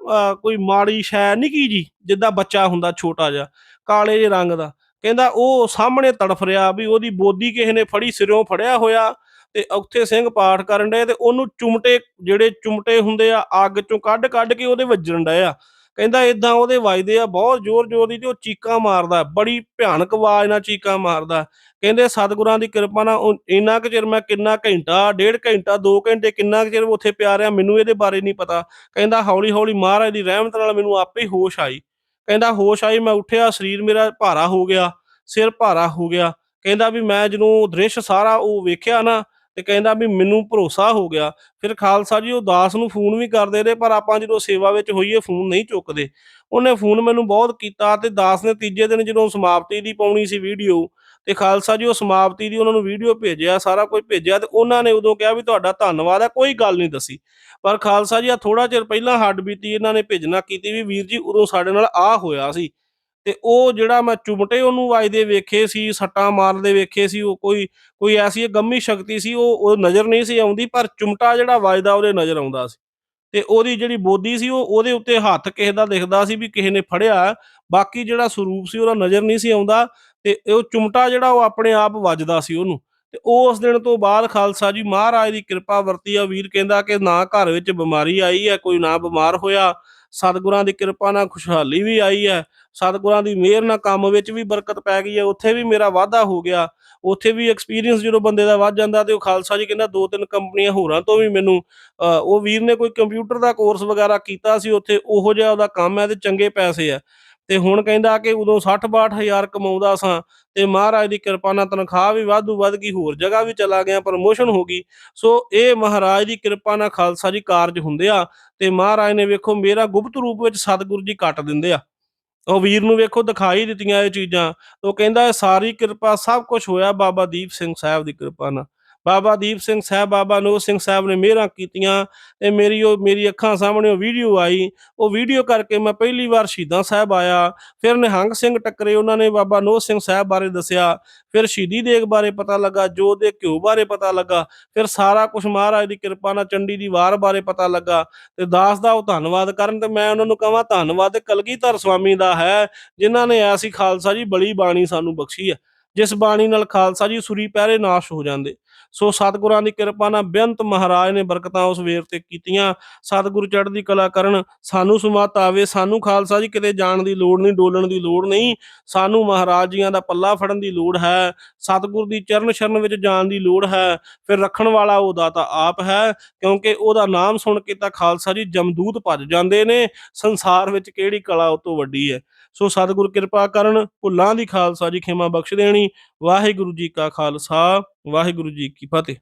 ਕੋਈ ਮਾੜੀ ਸ਼ੈ ਨਿੱਕੀ ਜੀ, ਜਿੱਦਾਂ ਬੱਚਾ ਹੁੰਦਾ ਛੋਟਾ ਜਿਹਾ, ਕਾਲੇ ਜਿਹੇ ਰੰਗ ਦਾ। ਕਹਿੰਦਾ ਉਹ ਸਾਹਮਣੇ ਤੜਫ ਰਿਹਾ ਵੀ ਉਹਦੀ ਬੋਦੀ ਕਿਸੇ ਨੇ ਫੜੀ, ਸਿਰੋਂ ਫੜਿਆ ਹੋਇਆ ਤੇ ਉੱਥੇ ਸਿੰਘ ਪਾਠ ਕਰਨ ਡਏ ਤੇ ਉਹਨੂੰ ਚੁੰਮਟੇ, ਜਿਹੜੇ ਚੁੰਮਟੇ ਹੁੰਦੇ ਆ, ਅੱਗ ਚੋਂ ਕੱਢ ਕੱਢ ਕੇ ਉਹਦੇ ਵੱਜਣ ਡਏ ਆ। ਕਹਿੰਦਾ ਇਦਾਂ ਉਹਦੇ ਵੱਜਦੇ ਆ, ਬਹੁਤ ਜ਼ੋਰ ਜ਼ੋਰ ਦੀ ਤੇ ਉਹ ਚੀਕਾਂ ਮਾਰਦਾ, ਬੜੀ ਭਿਆਨਕ ਆਵਾਜ਼ ਨਾਲ ਚੀਕਾਂ ਮਾਰਦਾ। ਕਹਿੰਦੇ ਸਤਿਗੁਰਾਂ ਦੀ ਕਿਰਪਾ ਨਾਲ ਇੰਨਾ ਕੁ ਚਿਰ ਮੈਂ ਕਿੰਨਾ ਘੰਟਾ, ਡੇਢ ਘੰਟਾ 2 ਘੰਟੇ ਕਿੰਨਾ ਕੁ ਚਿਰ ਉੱਥੇ ਪਿਆ ਰਿਹਾ, ਮੈਨੂੰ ਇਹਦੇ ਬਾਰੇ ਨਹੀਂ ਪਤਾ। ਕਹਿੰਦਾ ਹੌਲੀ ਹੌਲੀ ਮਹਾਰਾਜ ਦੀ ਰਹਿਮਤ ਨਾਲ ਮੈਨੂੰ ਆਪੇ ਹੀ ਹੋਸ਼ ਆਈ। ਕਹਿੰਦਾ ਹੋਸ਼ ਆਈ, ਮੈਂ ਉੱਠਿਆ, ਸਰੀਰ ਮੇਰਾ ਭਾਰਾ ਹੋ ਗਿਆ, ਸਿਰ ਭਾਰਾ ਹੋ ਗਿਆ। ਕਹਿੰਦਾ ਵੀ ਮੈਂ ਜਦੋਂ ਦ੍ਰਿਸ਼ ਸਾਰਾ ਉਹ ਵੇਖਿਆ ਨਾ ਤੇ ਕਹਿੰਦਾ ਵੀ ਮੈਨੂੰ ਭਰੋਸਾ ਹੋ ਗਿਆ। ਫਿਰ ਖਾਲਸਾ ਜੀ ਉਹ ਦਾਸ ਨੂੰ ਫੋਨ ਵੀ ਕਰਦੇ ਰਹੇ, ਪਰ ਆਪਾਂ ਜਦੋਂ ਸੇਵਾ ਵਿੱਚ ਹੋਈਏ ਫੋਨ ਨਹੀਂ ਚੁੱਕਦੇ। ਉਹਨੇ ਫੋਨ ਮੈਨੂੰ ਬਹੁਤ ਕੀਤਾ ਤੇ ਦਾਸ ਨੇ ਤੀਜੇ ਦਿਨ ਜਦੋਂ ਸਮਾਪਤੀ ਦੀ ਪਾਉਣੀ ਸੀ ਵੀਡੀਓ ਤੇ ਖਾਲਸਾ ਜੀ ਉਹ ਸਮਾਪਤੀ ਦੀ ਉਹਨਾਂ ਨੂੰ ਵੀਡੀਓ ਭੇਜਿਆ, ਸਾਰਾ ਕੁਝ ਭੇਜਿਆ ਤੇ ਉਹਨਾਂ ਨੇ ਉਦੋਂ ਕਿਹਾ ਵੀ ਤੁਹਾਡਾ ਧੰਨਵਾਦ ਹੈ, ਕੋਈ ਗੱਲ ਨਹੀਂ ਦੱਸੀ। ਪਰ ਖਾਲਸਾ ਜੀ ਆ ਥੋੜਾ ਚਿਰ ਪਹਿਲਾਂ ਹੱਡ ਬੀਤੀ ਇਹਨਾਂ ਨੇ ਭੇਜਣਾ ਕੀਤੀ ਵੀ ਵੀਰ ਜੀ ਉਦੋਂ ਸਾਡੇ ਨਾਲ ਆ ਹੋਇਆ ਸੀ। ਤੇ ਉਹ ਜਿਹੜਾ ਮੈਂ ਚੁਮਟੇ ਉਹਨੂੰ ਵੱਜਦੇ ਵੇਖੇ ਸੀ, ਸੱਟਾਂ ਮਾਰਦੇ ਵੇਖੇ ਸੀ, ਉਹ ਕੋਈ ਕੋਈ ਐਸੀ ਗੰਮੀ ਸ਼ਕਤੀ ਸੀ, ਉਹ ਉਹ ਨਜ਼ਰ ਨਹੀਂ ਸੀ ਆਉਂਦੀ, ਪਰ ਚੁਮਟਾ ਜਿਹੜਾ ਵੱਜਦਾ ਉਹਦੇ ਨਜ਼ਰ ਆਉਂਦਾ ਸੀ। ਤੇ ਉਹਦੀ ਜਿਹੜੀ ਬੋਦੀ ਸੀ, ਉਹ, ਉਹਦੇ ਉੱਤੇ ਹੱਥ ਕਿਸੇ ਦਾ ਦਿਖਦਾ ਸੀ ਵੀ ਕਿਸੇ ਨੇ ਫੜਿਆ, ਬਾਕੀ ਜਿਹੜਾ ਸਰੂਪ ਸੀ ਉਹਦਾ ਨਜ਼ਰ ਨਹੀਂ ਸੀ ਆਉਂਦਾ ਤੇ ਉਹ ਚੁਮਟਾ ਜਿਹੜਾ ਉਹ ਆਪਣੇ ਆਪ ਵੱਜਦਾ ਸੀ ਉਹਨੂੰ। ਤੇ ਉਸ ਦਿਨ ਤੋਂ ਬਾਅਦ ਖਾਲਸਾ ਜੀ ਮਹਾਰਾਜ ਦੀ ਕਿਰਪਾ ਵਰਤੀ ਆ, ਵੀਰ ਕਹਿੰਦਾ ਕਿ ਨਾ ਘਰ ਵਿੱਚ ਬਿਮਾਰੀ ਆਈ ਹੈ, ਕੋਈ ਨਾ ਬਿਮਾਰ ਹੋਇਆ ਸਤਿਗੁਰਾਂ ਦੀ ਕਿਰਪਾ ਨਾਲ ਖੁਸ਼ਹਾਲੀ ਵੀ ਆਈ ਹੈ। ਸਤਿਗੁਰਾਂ ਦੀ ਮਿਹਰ ਨਾਲ ਕੰਮ ਵਿੱਚ ਵੀ ਬਰਕਤ ਪੈ ਗਈ ਹੈ। ਉੱਥੇ ਵੀ ਮੇਰਾ ਵਾਧਾ ਹੋ ਗਿਆ। ਉੱਥੇ ਵੀ ਐਕਸਪੀਰੀਅੰਸ ਜਦੋਂ ਬੰਦੇ ਦਾ ਵੱਧ ਜਾਂਦਾ ਤੇ ਉਹ ਖਾਲਸਾ ਜੀ ਕਹਿੰਦਾ ਦੋ ਤਿੰਨ ਕੰਪਨੀਆਂ ਹੋਰਾਂ ਤੋਂ ਵੀ ਮੈਨੂੰ ਉਹ ਵੀਰ ਨੇ ਕੋਈ ਕੰਪਿਊਟਰ ਦਾ ਕੋਰਸ ਵਗੈਰਾ ਕੀਤਾ ਸੀ ਉੱਥੇ, ਉਹੋ ਜਿਹਾ ਉਹਦਾ ਕੰਮ ਹੈ ਤੇ ਚੰਗੇ ਪੈਸੇ ਆ ਤੇ ਹੁਣ ਕਹਿੰਦਾ ਕਿ ਉਦੋਂ 60 ਹਜ਼ਾਰ ਕਮਾਉਂਦਾ ਸਾਂ ਤੇ ਮਹਾਰਾਜ ਦੀ ਕਿਰਪਾ ਨਾਲ ਤਨਖਾਹ ਵੀ ਵਾਧੂ ਵੱਧ ਗਈ, ਹੋਰ ਜਗ੍ਹਾ ਵੀ ਚਲਾ ਗਿਆ ਪ੍ਰਮੋਸ਼ਨ ਹੋ ਗਈ। ਸੋ ਇਹ ਮਹਾਰਾਜ ਦੀ ਕਿਰਪਾ ਨਾਲ ਖਾਲਸਾ ਜੀ ਕਾਰਜ ਹੁੰਦੇ ਆ। ਤੇ ਮਹਾਰਾਜ ਨੇ ਵੇਖੋ ਮੇਰਾ ਗੁਪਤ ਰੂਪ ਵਿੱਚ ਸਤਿਗੁਰੂ ਜੀ ਕੱਟ ਦਿੰਦੇ ਆ। ਉਹ ਵੀਰ ਨੂੰ ਵੇਖੋ ਦਿਖਾਈ ਦਿੱਤੀਆਂ ਇਹ ਚੀਜ਼ਾਂ। ਉਹ ਕਹਿੰਦਾ ਇਹ ਸਾਰੀ ਕਿਰਪਾ ਸਭ ਕੁਝ ਹੋਇਆ ਬਾਬਾ ਦੀਪ ਸਿੰਘ ਸਾਹਿਬ ਦੀ ਕਿਰਪਾ ਨਾਲ। ਬਾਬਾ ਦੀਪ ਸਿੰਘ ਸਾਹਿਬ, ਬਾਬਾ ਨੋ ਸਿੰਘ ਸਾਹਿਬ ਨੇ ਮਿਹਰਾਂ ਕੀਤੀਆਂ ਤੇ ਮੇਰੀ ਉਹ, ਮੇਰੀ ਅੱਖਾਂ ਸਾਹਮਣੇ ਉਹ ਵੀਡੀਓ ਆਈ। ਉਹ ਵੀਡੀਓ ਕਰਕੇ ਮੈਂ ਪਹਿਲੀ ਵਾਰ ਸ਼ਹੀਦਾਂ ਸਾਹਿਬ ਆਇਆ। ਫਿਰ ਨਿਹੰਗ ਸਿੰਘ ਟੱਕਰੇ, ਉਹਨਾਂ ਨੇ ਬਾਬਾ ਨੋ ਸਿੰਘ ਸਾਹਿਬ ਬਾਰੇ ਦੱਸਿਆ। ਫਿਰ ਸ਼ਹੀਦੀ ਦੇਗ ਬਾਰੇ ਪਤਾ ਲੱਗਾ ਜੋਤ ਦੇ ਘਿਓ ਬਾਰੇ ਪਤਾ ਲੱਗਾ। ਫਿਰ ਸਾਰਾ ਕੁਝ ਮਹਾਰਾਜ ਦੀ ਕਿਰਪਾ ਨਾਲ, ਚੰਡੀ ਦੀ ਵਾਰ ਬਾਰੇ ਪਤਾ ਲੱਗਾ। ਤੇ ਦਾਸ ਦਾ ਉਹ ਧੰਨਵਾਦ ਕਰਨ ਤੇ ਮੈਂ ਉਹਨਾਂ ਨੂੰ ਕਹਾਂ, ਧੰਨਵਾਦ ਕਲਗੀਧਰ ਸਵਾਮੀ ਦਾ ਹੈ, ਜਿਨ੍ਹਾਂ ਨੇ ਐਸੀ ਖਾਲਸਾ ਜੀ ਬੜੀ ਬਾਣੀ ਸਾਨੂੰ ਬਖਸ਼ੀ ਹੈ। ਜਿਸ ਬਾਣੀ ਨਾਲ ਖਾਲਸਾ ਜੀ ਸੁਰੀ ਪਹਿਰੇ ਨਾਸ਼ ਹੋ ਜਾਂਦੇ। ਸੋ ਸਤਿਗੁਰਾਂ ਦੀ ਕਿਰਪਾ ਨਾਲ ਬੇਅੰਤ ਮਹਾਰਾਜ ਨੇ ਬਰਕਤਾਂ ਉਸ ਵੇਰ ਤੇ ਕੀਤੀਆਂ। ਸਤਿਗੁਰੂ ਚੜ੍ਹਦੀ ਕਲਾ ਕਰਨ, ਸਾਨੂੰ ਸੁਮਤ ਆਵੇ ਸਾਨੂੰ ਖਾਲਸਾ ਜੀ, ਕਿਤੇ ਜਾਣ ਦੀ ਲੋੜ ਨਹੀਂ, ਡੋਲਣ ਦੀ ਲੋੜ ਨਹੀਂ। ਸਾਨੂੰ ਮਹਾਰਾਜ ਜੀਆਂ ਦਾ ਪੱਲਾ ਫੜਨ ਦੀ ਲੋੜ ਹੈ, ਸਤਿਗੁਰ ਦੀ ਚਰਨ ਸ਼ਰਨ ਵਿੱਚ ਜਾਣ ਦੀ ਲੋੜ ਹੈ। ਫਿਰ ਰੱਖਣ ਵਾਲਾ ਉਹ ਦਾਤਾ ਆਪ ਹੈ, ਕਿਉਂਕਿ ਉਹਦਾ ਨਾਮ ਸੁਣ ਕੇ ਤਾਂ ਖਾਲਸਾ ਜੀ ਜਮਦੂਤ ਭੱਜ ਜਾਂਦੇ ਨੇ। ਸੰਸਾਰ ਵਿੱਚ ਕਿਹੜੀ ਕਲਾ ਉਹ ਤੋਂ ਵੱਡੀ ਹੈ? ਸੋ ਸਤਿਗੁਰ ਕਿਰਪਾ ਕਰਨ, ਭੁੱਲਾਂ ਦੀ ਖਾਲਸਾ ਜੀ ਖਿਮਾ ਬਖਸ਼ ਦੇਣੀ। ਵਾਹਿਗੁਰੂ ਜੀ ਕਾ ਖਾਲਸਾ, ਵਾਹਿਗੁਰੂ ਜੀ ਕੀ ਫਤਿਹ।